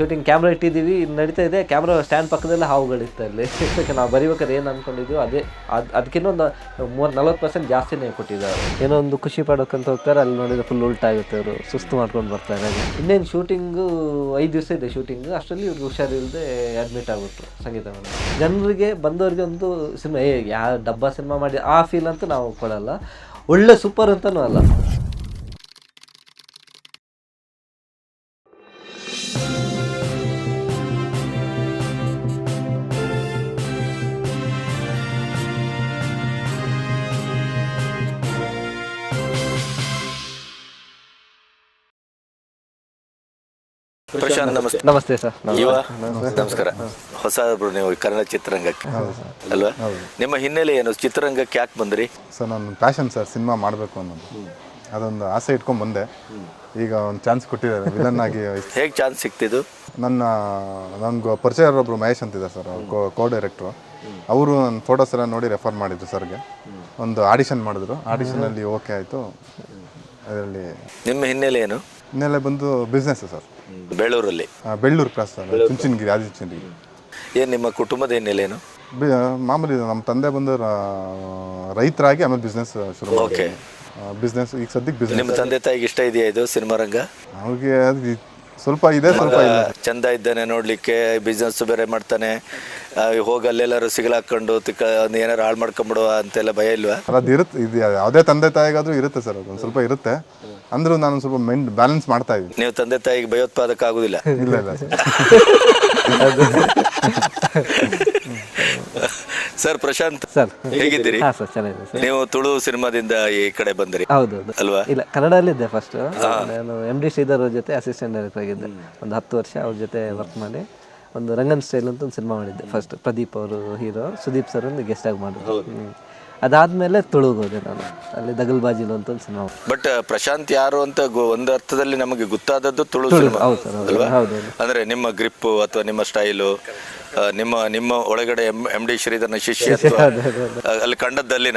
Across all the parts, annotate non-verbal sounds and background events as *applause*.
Shooting camera ಇಟ್ಟಿದ್ದೀವಿ. ಇನ್ನು ನಡೀತಾ ಇದೆ. ಕ್ಯಾಮ್ರಾ ಸ್ಟ್ಯಾಂಡ್ ಪಕ್ಕದಲ್ಲೇ ಹಾವುಗಳಿತ್ತು ಅಲ್ಲಿ. ನಾವು ಬರಿಬೇಕಾದ್ರೆ ಏನು ಅಂದ್ಕೊಂಡಿದ್ವಿ ಅದೇ ಅದು ಅದಕ್ಕಿಂತ ಒಂದು ಮೂವತ್ತು ನಲ್ವತ್ತು ಪರ್ಸೆಂಟ್ ಜಾಸ್ತಿನೇ ಕೊಟ್ಟಿದ್ದಾರೆ. ಏನೋ ಒಂದು ಖುಷಿ ಪಡೋಕ್ಕಂತ ಹೋಗ್ತಾರೆ ಅಲ್ಲಿ ನೋಡಿದ್ರೆ ಫುಲ್ ಉಲ್ಟಾಗುತ್ತೆ ಅವರು ಸುಸ್ತು ಮಾಡ್ಕೊಂಡು ಬರ್ತಾರೆ ಇನ್ನೇನು ಶೂಟಿಂಗು ಐದು ದಿವಸ ಇದೆ ಶೂಟಿಂಗ್ ಅಷ್ಟರಲ್ಲಿ ಇವ್ರಿಗೆ ಹುಷಾರಿಲ್ಲದೆ ಅಡ್ಮಿಟ್ ಆಗ್ಬಿಟ್ರು ಸಂಗೀತ ಜನರಿಗೆ ಬಂದವರಿಗೆ ಒಂದು ಸಿನಿಮಾ ಏ ಯಾ ಡಬ್ಬ ಸಿನಿಮಾ ಮಾಡಿ ಆ ಫೀಲ್ ಅಂತೂ ನಾವು ಕೊಡಲ್ಲ. ಒಳ್ಳೆ ಸೂಪರ್ ಅಂತಲೂ ಅಲ್ಲ. ಪ್ರಶಾಂತ್ ನಮಸ್ತೆ. ನಮಸ್ತೆ. ಸರ್. ನಮಸ್ಕಾರ. ಹೊಸ ಒಬ್ರು ನೀವು ಕನ್ನಡ ಚಿತ್ರರಂಗಕ್ಕೆ. ಅಲ್ವಾ? ನಿಮ್ಮ ಹಿನ್ನೆಲೆ ಏನು? ಚಿತ್ರರಂಗಕ್ಕೆ ಯಾಕೆ ಬಂದ್ರಿ? ಸರ್ ನನ್ನ ಪ್ಯಾಷನ್ ಸರ್ ಸಿನಿಮಾ ಮಾಡಬೇಕು ಅನ್ನೋದು. ಅದೊಂದು ಆಸೆ ಇಟ್ಕೊಂಡು ಬಂದೆ. ಈಗ ಒಂದು ಚಾನ್ಸ್ ಕೊಟ್ಟಿದ್ದಾರೆ ವಿಲನ್ ಆಗಿ. ಹೇಗೆ ಚಾನ್ಸ್ ಸಿಕ್ತಿದ್ದು ನನ್ನ ನನಗೆ ಪರಿಚಯ ಒಬ್ಬರು ಮಹೇಶ್ ಅಂತಿದ್ದಾರೆ ಸರ್ ಕೋ ಕೋ ಡೈರೆಕ್ಟ್ರು ಅವರು ನನ್ನ ಫೋಟೋಸ್ ಎಲ್ಲ ನೋಡಿ ರೆಫರ್ ಮಾಡಿದ್ರು ಸರ್ಗೆ. ಒಂದು ಆಡಿಷನ್ ಮಾಡಿದ್ರು. ಆಡಿಷನಲ್ಲಿ ಓಕೆ ಆಯಿತು. ಅದರಲ್ಲಿ ನಿಮ್ಮ ಹಿನ್ನೆಲೆ ಏನು? ಇನ್ನೆಲ್ಲ ಬಂದು ಬಿಸ್ನೆಸ್ ಸರ್. ಬೇಳೂರಲ್ಲಿ. ಆ, ಬೆಳ್ಳೂರು ಕ್ರಾಸ್ ಸರ್ ಚುಂಚನಗಿರಿ ಆದಿಚುಂಚನಗಿರಿ ಏನು ನಿಮ್ಮ ಕುಟುಂಬದ ಹಿನ್ನೆಲೆ ಏನು? ಬಿ ಮಾಮೂಲಿ ನಮ್ಮ ತಂದೆ ಬಂದು ರ- ರೈತರಾಗಿ ಆಮೇಲೆ ಬಿಸ್ನೆಸ್ ಶುರು ಓಕೆ ಬಿಸ್ನೆಸ್ ಈಗ ಸದ್ಯಕ್ಕೆ ಬಿಸ್ನೆಸ್ ನಿಮ್ಮ ತಂದೆ ತಾಯಿಗೆ ಇಷ್ಟ ಇದೆಯಾ ಇದು ಸಿನಿಮಾ ರಂಗ? ಅವ್ರಿಗೆ ಅದು ಸ್ವಲ್ಪ ಇದೆ ಸ್ವಲ್ಪ ಇಲ್ಲ. ಚಂದ ಇದ್ದಾನೆ ನೋಡ್ಲಿಕ್ಕೆ ಬಿಸ್ನೆಸ್ ಬೇರೆ ಮಾಡ್ತಾನೆ. ಆ, ಹೋಗಿ ಅಲ್ಲೆಲ್ಲಾರು ಸಿಗಲಾಕೊಂಡು ತಿಕ್ಕ ಏನಾರು ಹಾಳು ಮಾಡ್ಕೊಂಡ್ಬಿಡುವ ಅಂತೆಲ್ಲ ಭಯ ಇಲ್ವಾ? ಸರ್ ಅದು ಇರುತ್ತೆ ಇದು ಯಾವುದೇ ತಂದೆ ತಾಯಿಗಾದ್ರೂ ಇರುತ್ತೆ ಸರ್ ಅದೊಂದು ಸ್ವಲ್ಪ ಇರುತ್ತೆ. ಅಂದ್ರೂ ನಾನು ಸ್ವಲ್ಪ ಮೈಂಡ್ ಬ್ಯಾಲೆನ್ಸ್ ಮಾಡ್ತಾ ಇದ್ದೀನಿ. ನೀವು ತಂದೆ ತಾಯಿಗೆ ಭಯೋತ್ಪಾದಕ ಆಗುದಿಲ್ಲ. ಇಲ್ಲ ಇಲ್ಲ ಸರ್. *laughs* ಸರ್ ಪ್ರಶಾಂತ್ ಸರ್ ಹೇಗಿದ್ದೀರಿ? ಹಾಂ ಸರ್ ಚೆನ್ನಾಗಿದೆ ಸರ್. ನೀವು ತುಳು ಸಿನಿಮಾದಿಂದ ಈ ಕಡೆ ಬಂದ್ರಿ. ಹೌದು ಹೌದು ಅಲ್ವಾ? ಇಲ್ಲ ಕನ್ನಡಲ್ಲಿದ್ದೆ ಫಸ್ಟ್ ನಾನು ಎಂ ಡಿ ಶ್ರೀಧರ್ ಅವ್ರ ಜೊತೆ ಅಸಿಸ್ಟೆಂಟ್ ಡೈರೆಕ್ಟರ್ ಆಗಿದ್ದೆ. ಒಂದು ಹತ್ತು ವರ್ಷ ಅವ್ರ ಜೊತೆ ವರ್ಕ್ ಮಾಡಿ ಒಂದು ರಂಗನ್ ಸ್ಟೈಲ್ ಅಂತ ಒಂದು ಸಿನಿಮಾ ಮಾಡಿದ್ದೆ ಫಸ್ಟ್ ಪ್ರದೀಪ್ ಅವರು ಹೀರೋ ಸುದೀಪ್ ಸರ್ ಒಂದು ಗೆಸ್ಟ್ ಆಗಿ ಮಾಡಿದ್ರು. ಹ್ಮ್. ಅದಾದ್ಮೇಲೆ ತುಳುಗೋದೆ ನಾನು. ಅಲ್ಲಿ ದಗಲ್ಬಾಜಿಲು ಅಂತ ಒಂದು ಸಿನಿಮಾ. ಬಟ್ ಪ್ರಶಾಂತ್ ಯಾರು ಅಂತ ಗೊ- ಒಂದು ಅರ್ಥದಲ್ಲಿ ನಮಗೆ ಗೊತ್ತಾದದ್ದು ತುಳು ಸಿನಿಮಾ. ಹೌದು ಸರ್ ಹೌದು. ಅಲ್ವಾ? ಹೌದು ಹೌದು. ಅಂದ್ರೆ ನಿಮ್ಮ ಗ್ರಿಪ್ ಅಥವಾ ನಿಮ್ಮ ಸ್ಟೈಲು ನಿಮ್ಮ ನಿಮ್ಮ ಒಳಗಡೆ ಎಂ ಡಿ ಶ್ರೀಧರ್ನ ಶಿಷ್ಯತ್ವ ಅಲ್ಲಿ ಕಂಡದ್ದಲ್ಲಿ.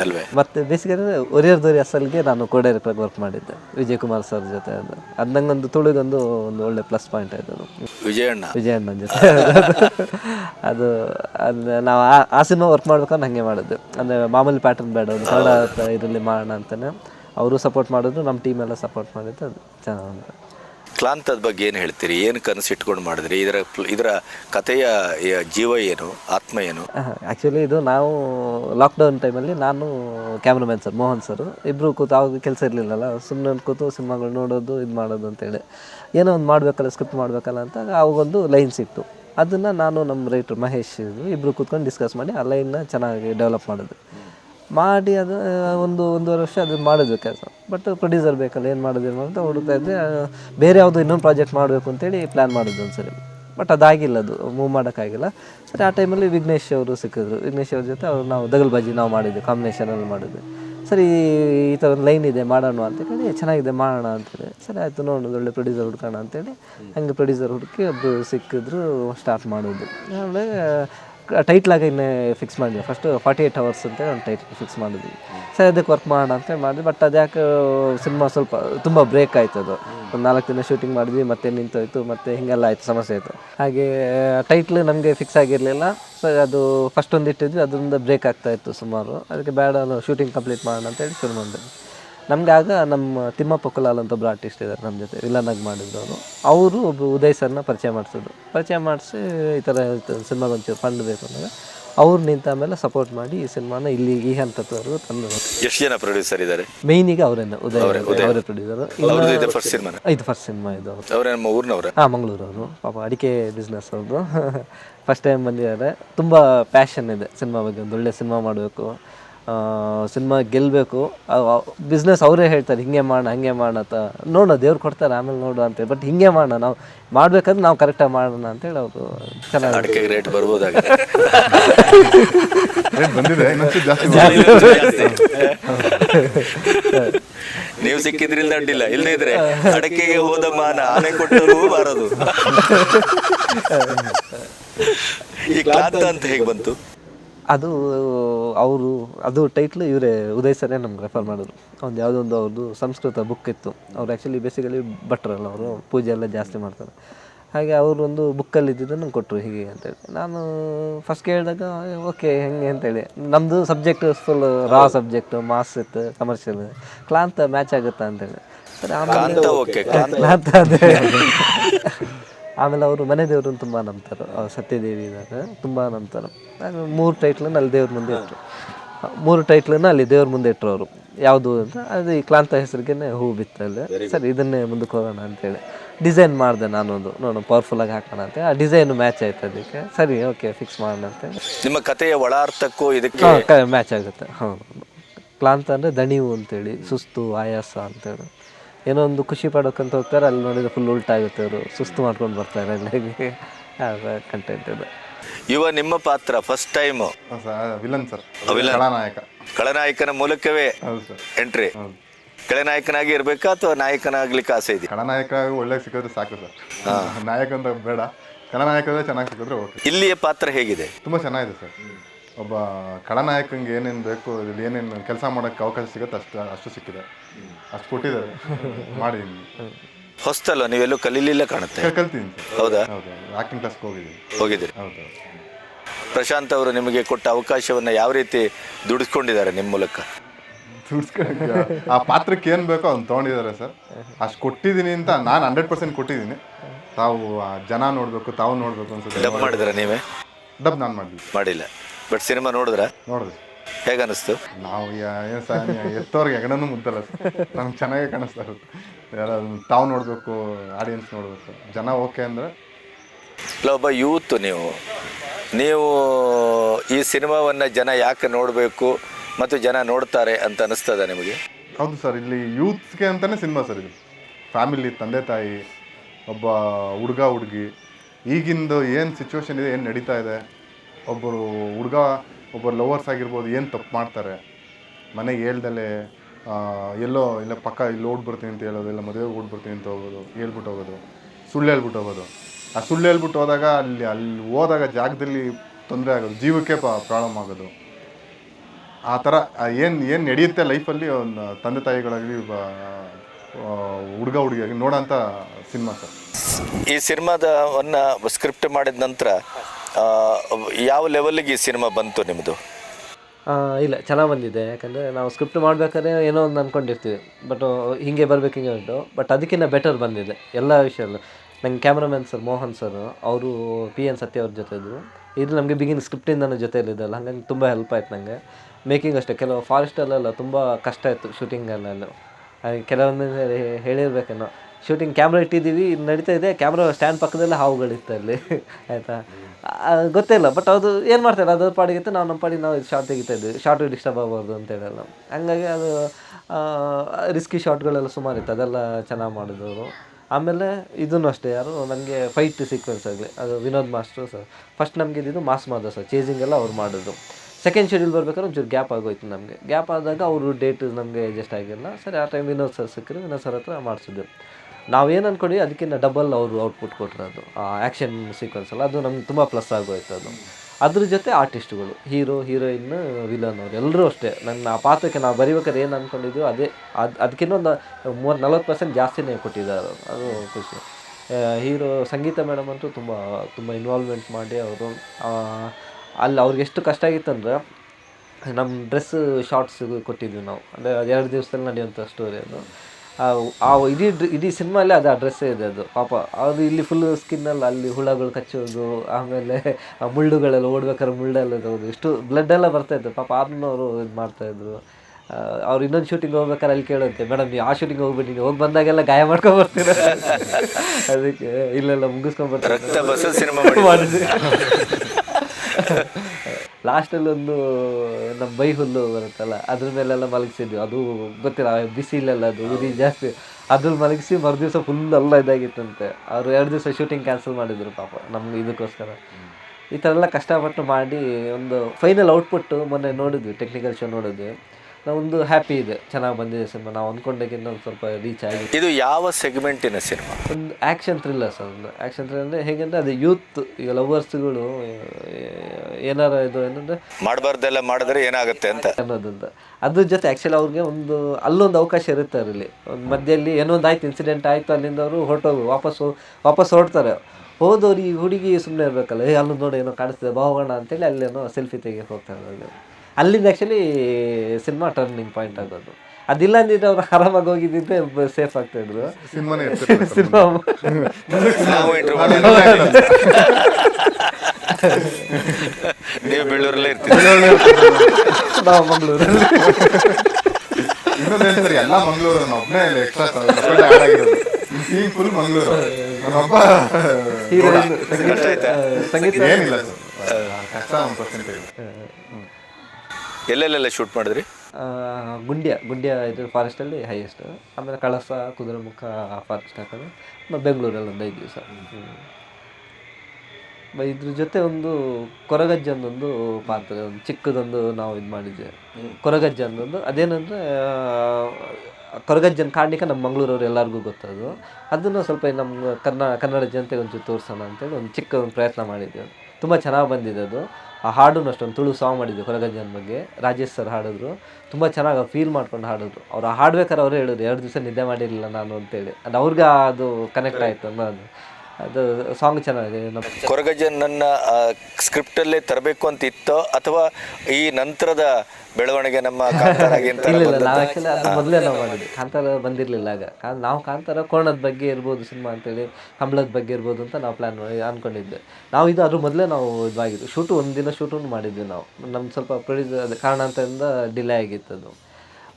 ಅಲ್ವೇ ಮತ್ತೆ ಬೇಸಿಗೆ ಒರಿಯರ್ ದೊರಿ ಅಸಲ್ಗೆ ನಾನು ಕೋಡೇರಿ ಡೈರೆಕ್ಟರ್ ವರ್ಕ್ ಮಾಡಿದ್ದೆ ವಿಜಯ್ ಕುಮಾರ್ ಸರ್ ಜೊತೆ ಅದು. ಅದು ನಂಗೊಂದು ತುಳುಗೊಂದು ಒಂದು ಒಳ್ಳೆ ಪ್ಲಸ್ ಪಾಯಿಂಟ್ ಆಯ್ತು ಅದು ವಿಜಯಣ್ಣ ವಿಜಯಣ್ಣನ ಜೊತೆ. ಅದು ಅದು ನಾವು ಆ- ಆ ಸಿನಿಮಾ ವರ್ಕ್ ಮಾಡ್ಬೇಕಂದ್ರೆ ಹಂಗೆ ಮಾಡಿದ್ದು. ಅಂದರೆ ಮಾಮೂಲಿ ಪ್ಯಾಟರ್ನ್ ಬೇಡ ಒಂದು ಕನ್ನಡ ಇದರಲ್ಲಿ ಮಾಡೋಣ ಅಂತಾನೆ. ಅವರು ಸಪೋರ್ಟ್ ಮಾಡಿದ್ರು ನಮ್ಮ ಟೀಮ್ ಎಲ್ಲ ಸಪೋರ್ಟ್ ಮಾಡಿದ್ದು ಅದು ಚೆನ್ನಾಗಿ ಕ್ಲಾಂತದ ಬಗ್ಗೆ ಏನು ಹೇಳ್ತೀರಿ? ಏನು ಕನಸು ಇಟ್ಕೊಂಡು ಮಾಡಿದ್ರಿ? ಇದರ ಇದರ ಕಥೆಯ ಜೀವ ಏನು? ಆತ್ಮ ಏನು? ಆ್ಯಕ್ಚುಲಿ ಇದು ನಾವು ಲಾಕ್ಡೌನ್ ಟೈಮಲ್ಲಿ ನಾನು ಕ್ಯಾಮ್ರಾಮನ್ ಸರ್ ಮೋಹನ್ ಸರ್ ಇಬ್ಬರು ಕೂತು ಆವಾಗ ಕೆಲಸ ಇರಲಿಲ್ಲಲ್ಲ ಸುಮ್ಮನೆ ಕೂತು ಸಿನಿಮಾಗಳು ನೋಡೋದು, ಇದು ಮಾಡೋದು ಅಂತೇಳಿ ಏನೋ ಒಂದು ಮಾಡಬೇಕಲ್ಲ ಸ್ಕ್ರಿಪ್ಟ್ ಮಾಡಬೇಕಲ್ಲ ಅಂತ ಆವಾಗೊಂದು ಲೈನ್ ಸಿಕ್ತು ಅದನ್ನು ನಾನು ನಮ್ಮ ರೈಟ್ರ್ ಮಹೇಶ್ ಇಬ್ಬರು ಕೂತ್ಕೊಂಡು ಡಿಸ್ಕಸ್ ಮಾಡಿ ಆ ಲೈನ್ನ ಚೆನ್ನಾಗಿ ಡೆವಲಪ್ ಮಾಡಿದ್ವಿ. ಮಾಡಿ ಅದು ಒಂದು, ಒಂದೂವರೆ ವರ್ಷ ಅದು ಮಾಡಿದ್ವಿ ಕೆಲಸ. ಬಟ್ ಪ್ರೊಡ್ಯೂಸರ್ ಬೇಕಲ್ಲ, ಏನು ಮಾಡೋದು ಏನು ಅಂತ ಹುಡುಕ್ತಾ ಇದ್ದೆ ಬೇರೆ ಯಾವುದೋ ಇನ್ನೊಂದು ಪ್ರಾಜೆಕ್ಟ್ ಮಾಡಬೇಕು ಅಂತೇಳಿ ಪ್ಲ್ಯಾನ್ ಮಾಡಿದ್ವಿ ಒಂದು ಸರಿ ಬಟ್ ಅದಾಗಿಲ್ಲ ಅದು ಮೂವ್ ಮಾಡೋಕ್ಕಾಗಿಲ್ಲ. ಸರಿ, ಆ ಟೈಮಲ್ಲಿ ವಿಘ್ನೇಶ್ ಅವರು ಸಿಕ್ಕಿದ್ರು. ವಿಘ್ನೇಶ್ ಅವ್ರ ಜೊತೆ ಅವ್ರು ನಾವು ದಗಲ್ಬಾಜಿ ನಾವು ಮಾಡಿದ್ವಿ ಕಾಂಬಿನೇಷನಲ್ಲಿ ಮಾಡಿದ್ವಿ ಸರಿ, ಈ ಥರ ಲೈನ್ ಇದೆ, ಮಾಡೋಣ ಅಂತ ಹೇಳಿ ಚೆನ್ನಾಗಿದೆ, ಮಾಡೋಣ ಅಂತೇಳಿ ಸರಿ, ಆಯಿತು ನೋಡೋದು ಒಳ್ಳೆ ಪ್ರೊಡ್ಯೂಸರ್ ಹುಡ್ಕೋಣ ಅಂತೇಳಿ ಹಂಗೆ ಪ್ರೊಡ್ಯೂಸರ್ ಹುಡುಕಿ ಒಬ್ಬರು ಸಿಕ್ಕಿದ್ರು ಸ್ಟಾರ್ಟ್ ಮಾಡೋದು ಆಮೇಲೆ ಟೈಟ್ಲಾಗ ಇನ್ನೇ ಫಿಕ್ಸ್ ಮಾಡಿದ್ವಿ. ಫಸ್ಟು ಫಾರ್ಟಿ ಏಯ್ಟ್ ಅವರ್ಸ್ ಅಂತ ಒಂದು ಟೈಟ್ ಫಿಕ್ಸ್ ಮಾಡಿದ್ವಿ. ಸರಿ, ಅದಕ್ಕೆ ವರ್ಕ್ ಮಾಡೋಣ ಅಂತ ಮಾಡಿದ್ವಿ. ಬಟ್ ಅದ್ಯಾಕೆ ಸಿನಿಮಾ ಸ್ವಲ್ಪ ತುಂಬ ಬ್ರೇಕ್ ಆಯ್ತು ಅದು. ಒಂದು ನಾಲ್ಕು ದಿನ ಶೂಟಿಂಗ್ ಮಾಡಿದ್ವಿ, ಮತ್ತೆ ನಿಂತೋಯ್ತು, ಮತ್ತೆ ಹಿಂಗೆಲ್ಲ ಆಯಿತು, ಸಮಸ್ಯೆ ಆಯಿತು. ಹಾಗೆ ಟೈಟ್ಲ್ ನಮಗೆ ಫಿಕ್ಸ್ ಆಗಿರಲಿಲ್ಲ. ಸೊ ಅದು ಫಸ್ಟ್ ಒಂದು ಇಟ್ಟಿದ್ವಿ, ಅದರಿಂದ ಬ್ರೇಕ್ ಆಗ್ತಾ ಇತ್ತು ಸುಮಾರು. ಅದಕ್ಕೆ ಬೇಡ ಶೂಟಿಂಗ್ ಕಂಪ್ಲೀಟ್ ಮಾಡೋಣ ಅಂತೇಳಿ ಶುರು ಮಾಡಿದ್ವಿ. ನಮ್ಗೆ ಆಗ ನಮ್ಮ ತಿಮ್ಮಪ್ಪ ಕುಲಾಲ್ ಅಂತ ಒಬ್ಬರು ಆರ್ಟಿಸ್ಟ್ ಇದ್ದಾರೆ ನಮ್ಮ ಜೊತೆ ವಿಲನಾಗಿ ಮಾಡಿದ್ರು ಅವರು. ಅವರು ಒಬ್ಬರು ಉದಯ್ ಸರ್ನ ಪರಿಚಯ ಮಾಡಿಸಿದ್ರು. ಪರಿಚಯ ಮಾಡಿಸಿ ಈ ಥರ ಸಿನಿಮಾಗೆ ಒಂಚೂರು ಫಂಡ್ ಬೇಕು ಅಂದಾಗ ಅವ್ರು ನಿಂತ ಮೇಲೆ ಸಪೋರ್ಟ್ ಮಾಡಿ ಈ ಸಿನಿಮಾನ ಇಲ್ಲಿ ಈ ಹಂತದವರೆಗೂ ತಂದು ಎಷ್ಟು ಜನ ಪ್ರೊಡ್ಯೂಸರ್ ಇದ್ದಾರೆ ಮೇನ್ ಈಗ ಅವರೇನ ಉದಯ್ ಅವರೇ ಪ್ರೊಡ್ಯೂಸರ್ ಇದು ಫಸ್ಟ್ ಸಿನಿಮಾ ಇದು ಅವ್ರ ಅವರೇ ನಮ್ಮ ಊರಿನವ್ರ? ಹಾಂ ಮಂಗಳೂರು ಅವರು ಪಾಪ ಅಡಿಕೆ ಬಿಸ್ನೆಸ್ ಅವ್ರದ್ದು. *laughs* ಫಸ್ಟ್ ಟೈಮ್ ಬಂದಿದ್ದಾರೆ. ತುಂಬ ಪ್ಯಾಷನ್ ಇದೆ ಸಿನಿಮಾ ಬಗ್ಗೆ ಒಂದು ಒಳ್ಳೆ ಸಿನಿಮಾ ಮಾಡಬೇಕು. ಸಿನಿಮಾ ಗೆಲ್ಲಬೇಕು ಬಿಸ್ನೆಸ್ ಅವರೇ ಹೇಳ್ತಾರೆ ಹಿಂಗೆ ಮಾಡೋಣ ಹಂಗೆ ಮಾಡೋಣ ಅಂತ. ನೋಡೋಣ ದೇವ್ರು ಕೊಡ್ತಾರೆ ಆಮೇಲೆ ನೋಡು ಅಂತೇಳಿ ಬಟ್ ಹಿಂಗೆ ಮಾಡೋಣ ನಾವು ಮಾಡ್ಬೇಕಂದ್ರೆ ನಾವು ಕರೆಕ್ಟಾಗಿ ಮಾಡೋಣ ಅಂತೇಳಿ ಅವರು ಚೆನ್ನಾಗಿ ಅಡಿಕೆಗೆ ರೇಟ್ ಬರ್ಬೋದಾಗಿದೆ. *laughs* ನೀವು ಸಿಕ್ಕಿದ್ರಿಂದ ಅಡ್ಡಿಲ್ಲ ಇಲ್ಲದೇ ಇದ್ರೆ ಅಡಕೆಗೆ ಹೋದ ಮಾನ ಆನೆ ಕೊಟ್ಟರು ಬಾರದು ಈ ಕ್ಲಾಂತ ಅಂತ ಹೇಗೆ ಬಂತು? ಅದು ಅವರು ಅದು ಟೈಟ್ಲ್ ಇವರೇ ಉದಯ್ ಸರೇ ನಮ್ಗೆ ರೆಫರ್ ಮಾಡೋದು ಒಂದು ಯಾವುದೋ ಒಂದು ಅವ್ರದ್ದು ಸಂಸ್ಕೃತ ಬುಕ್ ಇತ್ತು. ಅವ್ರು ಆ್ಯಕ್ಚುಲಿ ಬೇಸಿಕಲಿ ಭಟ್ರಲ್ಲ ಅವರು ಪೂಜೆ ಎಲ್ಲ ಜಾಸ್ತಿ ಮಾಡ್ತಾರೆ. ಹಾಗೆ ಅವರು ಒಂದು ಬುಕ್ಕಲ್ಲಿ ಇದ್ದಿದ್ದು ನಂಗೆ ಕೊಟ್ಟರು ಹೀಗೆ ಅಂತೇಳಿ ನಾನು ಫಸ್ಟ್ ಕೇಳಿದಾಗ ಓಕೆ ಹೆಂಗೆ? ಅಂತೇಳಿ ನಮ್ಮದು subject full raw subject mass ಇತ್ತು ಕಮರ್ಷಿಯಲ್ ಕ್ಲಾಂತ ಮ್ಯಾಚ್ ಆಗುತ್ತಾ ಅಂತೇಳಿ ಸರಿ ಆಮೇಲೆ ಕ್ಲಾಂತ ಅದೇ *laughs* ಆಮೇಲೆ ಅವರು ಮನೆ ದೇವ್ರನ್ನ ತುಂಬ ನಂಬ್ತಾರೆ. ಸತ್ಯದೇವಿ ಇದ್ದಾರೆ ತುಂಬ ನಂಬ್ತಾರೆ. ಮೂರು ಟೈಟ್ಲನ್ನು ಅಲ್ಲಿ ದೇವ್ರ ಮುಂದೆ ಇಟ್ಟರು ಮೂರು ಟೈಟ್ಲನ್ನು ಅಲ್ಲಿ ದೇವ್ರ ಮುಂದೆ ಇಟ್ಟರು ಅವರು. ಯಾವುದು ಅಂತ ಅದು ಈ ಕ್ಲಾಂತ ಹೆಸರಿಗೆ ಹೂ ಬಿತ್ತಲ್ಲ. ಸರಿ ಇದನ್ನೇ ಮುಂದಕ್ಕೆ ಹೋಗೋಣ ಅಂತೇಳಿ. ಡಿಸೈನ್ ಮಾಡಿದೆ ನಾನೊಂದು. ನೋಡು ಪವರ್ಫುಲ್ಲಾಗಿ ಹಾಕೋಣ ಅಂತ. ಆ ಡಿಸೈನ್ ಮ್ಯಾಚ್ ಆಯ್ತು ಅದಕ್ಕೆ. ಸರಿ ಓಕೆ ಫಿಕ್ಸ್ ಮಾಡೋಣ ಅಂತ ನಿಮ್ಮ ಕಥೆಯ ಒಳಾರ್ಥಕ್ಕೂ ಇದಕ್ಕೆ ಮ್ಯಾಚ್ ಆಗುತ್ತೆ. ಹೌದು. ಕ್ಲಾಂತ ಅಂದರೆ ದಣಿವು ಅಂತೇಳಿ ಸುಸ್ತು ಆಯಾಸ ಅಂತೇಳಿ. ಏನೋ ಒಂದು ಖುಷಿ ಪಡೋಕ್ಕಂತ ಹೋಗ್ತಾರೆ ಅಲ್ಲಿ ನೋಡಿದ್ರೆ ಫುಲ್ ಉಲ್ಟಾಗುತ್ತೆ ಅವರು. ಸುಸ್ತು ಮಾಡ್ಕೊಂಡು ಬರ್ತಾರೆ ಅಲ್ಲಿಗೆ ಕಂಟೆಂಟ್ ಇದೆ ಇವ ನಿಮ್ಮ ಪಾತ್ರ ಫಸ್ಟ್ ಟೈಮ್ ವಿಲನ್ ಸರ್. ಖಳನಾಯಕ ಖಳನಾಯಕನ ಮೂಲಕವೇ? ಹೌದು ಸರ್ ಎಂಟ್ರಿ ಹೌದು. ಖಳನಾಯಕನಾಗಿ ಇರ್ಬೇಕಾ ಅಥವಾ ನಾಯಕನಾಗ್ಲಿಕ್ಕೆ ಆಸೆ ಇದೆ ಖಳನಾಯಕ ಒಳ್ಳೆ ಸಿಕ್ಕಿದ್ರೆ ಸಾಕು ಸರ್ ನಾಯಕ ಅಂತ ಬೇಡ. ಕಳನಾಯಕ ಚೆನ್ನಾಗಿ ಸಿಕ್ಕಿದ್ರೆ ಓಕೆ ಇಲ್ಲಿಯ ಪಾತ್ರ ಹೇಗಿದೆ? ತುಂಬ ಚೆನ್ನಾಗಿದೆ ಸರ್ ಒಬ್ಬ ಖಳನಾಯಕಂಗೆ ಏನೇನು ಬೇಕು ಇಲ್ಲಿ ಏನೇನು ಕೆಲಸ ಮಾಡೋಕ್ಕೆ ಅವಕಾಶ ಸಿಗುತ್ತೆ ಅಷ್ಟು ಅಷ್ಟು ಸಿಕ್ಕಿದೆ. ಅಷ್ಟು ಕೊಟ್ಟಿದ್ದಾರೆ. ಮಾಡಿ ಹೊಸ್ತಲ್ಲ ನೀವೆಲ್ಲೂ ಕಲೀಲಿಲ್ಲ ಕಾಣುತ್ತೆ. ಕಲ್ತೀನಿ ಹೌದಾ? ಹೌದು ಆಕ್ಟಿಂಗ್ ಕ್ಲಾಸ್ಗೆ ಹೋಗಿದ್ದೀನಿ. ಹೋಗಿದ್ದೀರಿ. ಹೌದು ಪ್ರಶಾಂತ್ ಅವರು ನಿಮಗೆ ಕೊಟ್ಟ ಅವಕಾಶವನ್ನ ಯಾವ ರೀತಿ ದುಡಿಸ್ಕೊಂಡಿದ್ದಾರೆ ನಿಮ್ಮ ಮೂಲಕ? ದುಡ್ಸ್ಕೊಳಕ್ಕೆ ಆ ಪಾತ್ರಕ್ಕೆ ಏನು ಬೇಕೋ ಅವ್ನು ತೊಗೊಂಡಿದ್ದಾರೆ ಸರ್. ಅಷ್ಟು ಕೊಟ್ಟಿದ್ದೀನಿ ಅಂತ ನಾನು ಹಂಡ್ರೆಡ್ ಪರ್ಸೆಂಟ್ ಕೊಟ್ಟಿದ್ದೀನಿ. ತಾವು ಆ ಜನ ನೋಡಬೇಕು ತಾವು ನೋಡಬೇಕು ಅನ್ಸುತ್ತೆ. ಡಬ್ ಮಾಡಿದ್ರೆ ನೀವೇ? ಡಬ್ ನಾನು ಮಾಡಿದ್ವಿ ಮಾಡಿಲ್ಲ. ಬಟ್ ಸಿನಿಮಾ ನೋಡಿದ್ರ? ನೋಡಿದ್ರಿ ಹೇಗ ಅನಿಸ್ತು? ನಾವು ಎತ್ತವ್ರಿಗೆ ಹೆಗಣನೂ ಮುದ್ದಲ್ಲ ಸರ್. ನಮ್ಗೆ ಚೆನ್ನಾಗೇ ಕಾಣಿಸ್ತಾ ಇರುತ್ತೆ. ತಾವು ನೋಡಬೇಕು ಆಡಿಯನ್ಸ್ ನೋಡಬೇಕು. ಜನ ಓಕೆ ಅಂದ್ರೆ ಇಲ್ಲ ಒಬ್ಬ ಯೂತ್ ನೀವು. ನೀವು ಈ ಸಿನಿಮಾವನ್ನು ಜನ ಯಾಕೆ ನೋಡಬೇಕು ಮತ್ತು ಜನ ನೋಡ್ತಾರೆ ಅಂತ ಅನಿಸ್ತದ ನಿಮಗೆ? ಹೌದು ಸರ್ ಇಲ್ಲಿ ಯೂತ್ಗೆ ಅಂತಲೇ ಸಿನಿಮಾ ಸರ್ ಇದು. ಫ್ಯಾಮಿಲಿ ತಂದೆ ತಾಯಿ ಒಬ್ಬ ಹುಡುಗ ಹುಡುಗಿ. ಈಗಿಂದು ಏನು ಸಿಚುವೇಶನ್ ಇದೆ ಏನು ನಡೀತಾ ಇದೆ ಒಬ್ಬರು ಹುಡುಗ, ಒಬ್ಬರು ಲವರ್ಸ್ ಆಗಿರ್ಬೋದು ಏನು ತಪ್ಪು ಮಾಡ್ತಾರೆ? ಮನೆಗೆ ಹೇಳ್ದಲೆ ಎಲ್ಲೋ, ಇಲ್ಲ ಪಕ್ಕ ಇಲ್ಲಿ ಓಡ್ಬಿಡ್ತೀನಿ ಅಂತ ಹೇಳೋದು, ಇಲ್ಲ ಮದುವೆಗೆ ಓಡ್ಬಿಡ್ತೀನಿ ಅಂತ ಹೋಗೋದು ಹೇಳ್ಬಿಟ್ಟು ಹೋಗೋದು, ಸುಳ್ಳು ಹೇಳ್ಬಿಟ್ಟು ಹೋಗೋದು. ಆ ಸುಳ್ಳು ಹೇಳ್ಬಿಟ್ಟು ಹೋದಾಗ ಅಲ್ಲಿ ಅಲ್ಲಿ ಹೋದಾಗ ಜಾಗದಲ್ಲಿ ತೊಂದರೆ ಆಗೋದು, ಜೀವಕ್ಕೆ ಪ್ರಾಬ್ಲಮ್ ಆಗೋದು. ಆ ಥರ ಏನು ಏನು ನಡೆಯುತ್ತೆ ಲೈಫಲ್ಲಿ ಒಂದು ತಂದೆ ತಾಯಿಗಳಾಗಲಿ ಹುಡುಗ ಹುಡುಗಿಯಾಗಿ ನೋಡೋಂಥ ಸಿನಿಮಾ ಸರ್. ಈ ಸಿನಿಮಾದವನ್ನು ಸ್ಕ್ರಿಪ್ಟ್ ಮಾಡಿದ ನಂತರ ಯಾವ ಲೆವೆಲ್ಗೆ ಈ ಸಿನಿಮಾ ಬಂತು ನಿಮ್ಮದು ಇಲ್ಲ, ಚೆನ್ನಾಗಿ ಬಂದಿದೆ. ಯಾಕಂದರೆ ನಾವು ಸ್ಕ್ರಿಪ್ಟ್ ಮಾಡಬೇಕಾದ್ರೆ ಏನೋ ಒಂದು ಅಂದ್ಕೊಂಡಿರ್ತೀವಿ ಬಟ್ ಹೀಗೆ ಬರಬೇಕು, ಹಿಂಗೆ ಉಂಟು. ಬಟ್ ಅದಕ್ಕಿಂತ ಬೆಟರ್ ಬಂದಿದೆ, ಎಲ್ಲ ವಿಷಯಲ್ಲೂ. ನಂಗೆ ಕ್ಯಾಮ್ರಾಮನ್ ಸರ್ ಮೋಹನ್ ಸರ್ ಅವರು ಪಿ ಎನ್ ಸತ್ಯ ಅವ್ರ ಜೊತೆ ಇದ್ದರು ಇದು ನಮಗೆ ಬಿಗಿನ್ ಸ್ಕ್ರಿಪ್ಟಿಂದನೂ ಜೊತೆಯಲ್ಲಿದ್ದಲ್ಲ ಹಾಗಾಗಿ ತುಂಬ ಹೆಲ್ಪ್ ಆಯ್ತು ನನಗೆ ಮೇಕಿಂಗ್ ಅಷ್ಟೇ, ಕೆಲವು ಫಾರೆಸ್ಟಲ್ಲೆಲ್ಲ ತುಂಬ ಕಷ್ಟ ಇತ್ತು ಶೂಟಿಂಗಲ್ಲೆಲ್ಲ ಕೆಲವೊಂದು ಹೇಳಿರ್ಬೇಕೇನೋ. ಶೂಟಿಂಗ್ ಕ್ಯಾಮ್ರಾ ಇಟ್ಟಿದ್ದೀವಿ, ಇದು ನಡೀತಾ ಇದೆ, ಕ್ಯಾಮ್ರಾ ಸ್ಟ್ಯಾಂಡ್ ಪಕ್ಕದಲ್ಲೇ ಹಾವುಗಳಿತ್ತು ಅಲ್ಲಿ. ಆಯಿತಾ? ಗೊತ್ತಿಲ್ಲ ಬಟ್ ಅದು ಏನು ಮಾಡ್ತಾರೆ ಅದ್ರ ಪಾಡಿಗಿತ್ತು ನಾವು ನಮ್ಮ ಪಾಡಿಗೆ ನಾವು ಶಾರ್ಟ್ ತೆಗಿತಾ ಇದ್ವಿ. ಶಾರ್ಟ್ ಡಿಸ್ಟರ್ಬ್ ಆಗಬಾರ್ದು ಅಂತೇಳಲ್ಲ ಹಂಗಾಗಿ ಅದು ರಿಸ್ಕಿ ಶಾರ್ಟ್ಗಳೆಲ್ಲ ಸುಮಾರು ಇತ್ತು, ಅದೆಲ್ಲ ಚೆನ್ನಾಗಿ ಮಾಡಿದವರು. ಆಮೇಲೆ ಇದನ್ನು ಅಷ್ಟೇ, ಯಾರು ನನಗೆ ಫೈಟ್ ಸೀಕ್ವೆನ್ಸ್ ಆಗಲಿ, ಅದು ವಿನೋದ್ ಮಾಸ್ಟ್ರು ಸರ್. ಫಸ್ಟ್ ನಮಗೆ ಇದ್ದಿದ್ದು ಮಾಸ್ ಮಾದ ಸರ್ ಚೇಸಿಂಗ್ ಎಲ್ಲ ಅವ್ರು ಮಾಡಿದ್ರು. ಸೆಕೆಂಡ್ ಶೆಡ್ಯೂಲ್ ಬರ್ಬೇಕಾದ್ರೆ ಒಂಚೂರು ಗ್ಯಾಪ್ ಆಗೋಯ್ತು ನಮಗೆ. ಗ್ಯಾಪ್ ಆದಾಗ ಅವರು ಡೇಟ್ ನಮಗೆ ಅಡ್ಜಸ್ಟ್ ಆಗಿಲ್ಲ. ಸರಿ, ಆ ಟೈಮ್ ವಿನೋದ್ ಸರ್ ಸಿಕ್ಕರು ವಿನೋದ್ ಸರ್ ಹತ್ರ ಮಾಡಿಸಿದ್ವಿ. ನಾವೇನು ಅಂದ್ಕೊಂಡ್ವಿ ಅದಕ್ಕಿಂತ ಡಬಲ್ ಅವರು ಔಟ್ಪುಟ್ ಕೊಟ್ಟರು ಅದು ಆ ಆ್ಯಕ್ಷನ್ ಅಲ್ಲ, ಅದು ನಮ್ಗೆ ತುಂಬ ಪ್ಲಸ್ ಆಗೋಯ್ತು ಅದು. ಅದ್ರ ಜೊತೆ ಆರ್ಟಿಸ್ಟ್ಗಳು ಹೀರೋ ಹೀರೋಯಿನ್ ವಿಲನ್ ಅವ್ರು ಎಲ್ಲರೂ ಅಷ್ಟೇ. ನನ್ನ ಆ ಪಾತ್ರಕ್ಕೆ ನಾವು ಬರಿಬೇಕಾದ್ರೆ ಏನು ಅಂದ್ಕೊಂಡಿದ್ವಿ ಅದೇ, ಅದು ಅದಕ್ಕಿಂತ ಒಂದು ಮೂವತ್ತು ನಲ್ವತ್ತು ಪರ್ಸೆಂಟ್ ಜಾಸ್ತಿನೇ ಕೊಟ್ಟಿದ್ದಾರೆ ಅದು ಖುಷಿ. ಹೀರೋ ಸಂಗೀತ ಮೇಡಮ್ ಅಂತೂ ತುಂಬ ತುಂಬ ಇನ್ವಾಲ್ವ್ಮೆಂಟ್ ಮಾಡಿ ಅವರು. ಅಲ್ಲಿ ಅವ್ರಿಗೆ ಎಷ್ಟು ಕಷ್ಟ ಆಗಿತ್ತಂದ್ರೆ ನಮ್ಮ ಡ್ರೆಸ್ ಶಾರ್ಟ್ಸ್ ಕೊಟ್ಟಿದ್ವಿ ನಾವು. ಅಂದರೆ, ಅದು ಎರಡು ದಿವಸದಲ್ಲಿ ನಡೆಯುವಂಥ ಸ್ಟೋರಿ ಅದು. ಆ- ಆ ಇಡೀ ಡ್ರಿ ಇಡೀ ಸಿನಿಮಲ್ಲಿ ಅದು ಆ ಡ್ರೆಸ್ಸೇ ಇದೆ ಅದು. ಪಾಪ ಅದು ಇಲ್ಲಿ ಫುಲ್ ಸ್ಕಿನ್ನಲ್ಲಿ ಅಲ್ಲಿ ಹುಳಗಳು ಕಚ್ಚೋದು ಆಮೇಲೆ ಆ ಮುಳ್ಳುಗಳೆಲ್ಲ ಓಡ್ಬೇಕಾದ್ರೆ ಮುಳ್ಳೆಲ್ಲ ತಗೋದು ಇಷ್ಟು ಬ್ಲಡ್ ಎಲ್ಲ ಬರ್ತಾ ಇತ್ತು. ಪಾಪ ಆದ್ನವರು ಇದು ಮಾಡ್ತಾಯಿದ್ರು ಅವ್ರು ಇನ್ನೊಂದು ಶೂಟಿಂಗ್ ಹೋಗ್ಬೇಕಾದ್ರೆ ಅಲ್ಲಿ ಕೇಳುತ್ತೆ ಮೇಡಮ್ ನೀವು ಆ ಶೂಟಿಂಗ್ ಹೋಗ್ಬಿಟ್ಟು ನೀವು ಹೋಗಿ ಬಂದಾಗೆಲ್ಲ ಗಾಯ ಮಾಡ್ಕೊಂಡು ಬರ್ತೀರ? *laughs* ಅದಕ್ಕೆ ಇಲ್ಲೆಲ್ಲ ಮುಗಿಸ್ಕೊಂಡು *laughs* ಬರ್ತಾರೆ ರಕ್ತ ಬಸ ಸಿನಿಮಾ ಮಾಡಿ ಲಾಸ್ಟಲ್ಲಿ ಒಂದು, ನಮ್ಮ ಬೈ ಹುಲ್ಲು ಬರುತ್ತಲ್ಲ, ಅದ್ರ ಮೇಲೆಲ್ಲ ಮಲಗಿಸಿದ್ವಿ. ಅದು ಗೊತ್ತಿಲ್ಲ ಬಿಸಿಲೆಲ್ಲ ಅದು ಉರಿ ಜಾಸ್ತಿ. ಅದ್ರಲ್ಲಿ ಮಲಗಿಸಿ ಮರುದಿವಸ ಫುಲ್ ಎಲ್ಲ ಇದಾಗಿತ್ತಂತೆ. ಅವರು ಎರಡು ದಿವಸ ಶೂಟಿಂಗ್ ಕ್ಯಾನ್ಸಲ್ ಮಾಡಿದ್ರು ಪಾಪ ನಮ್ಗೆ ಇದಕ್ಕೋಸ್ಕರ. ಈ ಥರ ಎಲ್ಲ ಕಷ್ಟಪಟ್ಟು ಮಾಡಿ ಒಂದು ಫೈನಲ್ ಔಟ್ಪುಟ್ಟು ಮೊನ್ನೆ ನೋಡಿದ್ವಿ ಟೆಕ್ನಿಕಲ್ ಶೋ ನೋಡಿದ್ವಿ. ನಾವೊಂದು ಹ್ಯಾಪಿ ಇದೆ. ಚೆನ್ನಾಗಿ ಬಂದಿದೆ ಸಿನಿಮಾ. ನಾವು ಅಂದ್ಕೊಂಡಾಗಿಂದ ಒಂದು ಸ್ವಲ್ಪ ರೀಚ್ ಆಗಿದೆ. ಇದು ಯಾವ ಸೆಗ್ಮೆಂಟಿನ ಸಿನಿಮಾ? ಒಂದು ಆ್ಯಕ್ಷನ್ ಥ್ರಿಲ್ಲರ್ಸ್ ಒಂದು ಆ್ಯಕ್ಷನ್ ಥ್ರಿಲ್ಲರ್ ಅಂದರೆ ಹೇಗೆಂದರೆ ಅದು ಯೂತ್ ಈಗ ಲವರ್ಸ್ಗಳು ಏನಾರ ಇದು ಏನಂದರೆ ಮಾಡಬಾರ್ದೆಲ್ಲ ಮಾಡಿದ್ರೆ ಏನಾಗುತ್ತೆ ಅಂತ. ಅನ್ನೋದಂತ. ಅದ್ರ ಜೊತೆ ಆ್ಯಕ್ಚುಲಿ ಅವ್ರಿಗೆ ಒಂದು ಅಲ್ಲೊಂದು ಅವಕಾಶ ಇರುತ್ತೆ ಅದರಲ್ಲಿ. ಒಂದು ಮಧ್ಯದಲ್ಲಿ ಏನೋ ಒಂದು ಆಯ್ತು ಇನ್ಸಿಡೆಂಟ್ ಆಯಿತು ಅಲ್ಲಿಂದ ಅವರು ಹೊರಟೋಗಿ ವಾಪಸ್ ವಾಪಸ್ ಹೊರಡ್ತಾರೆ ಹೋದವ್ರು ಈ ಹುಡುಗಿ ಸುಮ್ಮನೆ ಇರಬೇಕಲ್ಲ ಏ ಅಲ್ಲಿ ನೋಡಿ ಏನೋ ಕಾಣಿಸ್ತಿದೆ ಬಾ ಹೋಗೋಣ ಅಂತೇಳಿ ಅಲ್ಲೇನೋ ಸೆಲ್ಫಿ ತೆಗಿಯೋಕೆ ಹೋಗ್ತಾರೆ ಅಲ್ಲಿ ಅಲ್ಲಿಂದ ಆ್ಯಕ್ಚುಲಿ ಸಿನಿಮಾ ಟರ್ನಿಂಗ್ ಪಾಯಿಂಟ್ ಆಗೋದು ಅದಿಲ್ಲ ಅಂದಿದ್ರೆ ಅವ್ರು ಆರಾಮಾಗಿ ಹೋಗಿದ್ದಿದ್ದೆ ಸೇಫ್ ಆಗ್ತಾ ಇದ್ರು. ಸಿನಿಮಾ ನಾವು ನೀವು ಬೆಳ್ಳೂರಲ್ಲೇ ಇರ್ತೀರಿ. ನಾವು ಮಂಗಳೂರಲ್ಲಿ. ಇನ್ನೊಂದು ಹೇಳ್ತಾರೆ ಎಲ್ಲ ಮಂಗಳೂರು ಒಬ್ಬನೇ ಇಲ್ಲ ಎಕ್ಸ್ಟ್ರಾ ಫುಲ್ ಮಂಗಳೂರು. ನನ್ನೊಬ್ಬ ಸಂಗೀತ ಸಂಗೀತ ಏನಿಲ್ಲ ಸರ್. ಕಷ್ಟ ಒಂದು ಪರ್ಸೆಂಟೇಜ್ ಎಲ್ಲೆಲ್ಲೆಲ್ಲ ಶೂಟ್ ಮಾಡಿದ್ರಿ? ಗುಂಡ್ಯ ಗುಂಡ್ಯ ಇದು ಫಾರೆಸ್ಟಲ್ಲಿ ಹೈಯೆಸ್ಟ್ ಆಮೇಲೆ ಕಳಸ ಕುದುರೆಮುಖ ಫಾರೆಸ್ಟ್ ಹಾಕೋದು. ಬೆಂಗಳೂರಲ್ಲಿ ಒಂದು ಐದು ದಿವಸ. ಇದ್ರ ಜೊತೆ ಒಂದು ಕೊರಗಜ್ಜ ಅನ್ನೊಂದು ಪಾತ್ರ ಒಂದು ಚಿಕ್ಕದೊಂದು ನಾವು ಇದು ಮಾಡಿದ್ವಿ. ಕೊರಗಜ್ಜ ಅನ್ನೊಂದು. ಅದೇನಂದರೆ ಕೊರಗಜ್ಜನ ಕಾಡ್ಲಿಕ್ಕೆ ನಮ್ಮ ಮಂಗಳೂರವ್ರು ಎಲ್ಲರಿಗೂ ಗೊತ್ತದು. ಅದನ್ನು ಸ್ವಲ್ಪ ನಮ್ಮ ಕನ್ನಡ ಕನ್ನಡ ಜನತೆಗೆ ಒಂಚೂರು ತೋರಿಸೋಣ ಅಂತೇಳಿ ಒಂದು ಚಿಕ್ಕ ಒಂದು ಪ್ರಯತ್ನ ಮಾಡಿದ್ವಿ. ತುಂಬ ಚೆನ್ನಾಗಿ ಬಂದಿದೆ ಅದು. ಆ ಹಾಡನ್ನು ಅಷ್ಟೊಂದು ತುಳು ಸಾಂಗ್ ಮಾಡಿದ್ವಿ ಕೊರಗಜ್ಜನ ಬಗ್ಗೆ. ರಾಜೇಶ್ ಸರ್ ಹಾಡಿದ್ರು. ತುಂಬ ಚೆನ್ನಾಗಿ ಫೀಲ್ ಮಾಡ್ಕೊಂಡು ಹಾಡಿದ್ರು. ಅವ್ರು ಹಾಡ್ಬೇಕಾದ್ರೆ ಅವರೇ ಹೇಳಿದ್ರು ಎರಡು ದಿವಸ ನಿದ್ದೆ ಮಾಡಿರಲಿಲ್ಲ ನಾನು ಅಂತೇಳಿ. ಅದು ಅವ್ರಿಗೆ ಅದು ಕನೆಕ್ಟ್ ಆಯಿತು ಅನ್ನೋದು. ಅದು ಸಾಂಗ್ ಚೆನ್ನಾಗಿದೆ ಕೊರಗಜ್ಜನನ್ನ ಸ್ಕ್ರಿಪ್ಟಲ್ಲೇ ತರಬೇಕು ಅಂತ ಇತ್ತೋ ಅಥವಾ ಈ ನಂತರದ ಬೆಳವಣಿಗೆ ನಮ್ಮ ಇಲ್ಲ ಇಲ್ಲ ನಾವು ಆ್ಯಕ್ಚುಲಿ ಅದು ಮೊದಲೇ ನಾವು ಮಾಡಿದ್ವಿ ಕಾಂತಾರ ಬಂದಿರಲಿಲ್ಲ ಆಗ. ನಾವು ಕಾಂತಾರ ಕೋಣದ ಬಗ್ಗೆ ಇರ್ಬೋದು ಸಿನಿಮಾ ಅಂತೇಳಿ ಕಂಬಳದ ಬಗ್ಗೆ ಇರ್ಬೋದು ಅಂತ ನಾವು ಪ್ಲ್ಯಾನ್ ಮಾಡಿ ಅಂದ್ಕೊಂಡಿದ್ದೆ ನಾವು ಇದು ಅದ್ರ ಮೊದಲೇ ನಾವು ಇದಾಗಿದ್ದು. ಶೂಟು ಒಂದಿನ ಶೂಟನ್ನು ಮಾಡಿದ್ವಿ ನಾವು. ನಮ್ಮ ಸ್ವಲ್ಪ ಪ್ರೊಡ್ಯೂಸರ್ ಕಾರಣ ಕಾರಣಾಂತರಿಂದ ಡಿಲೇ ಆಗಿತ್ತು ಅದು.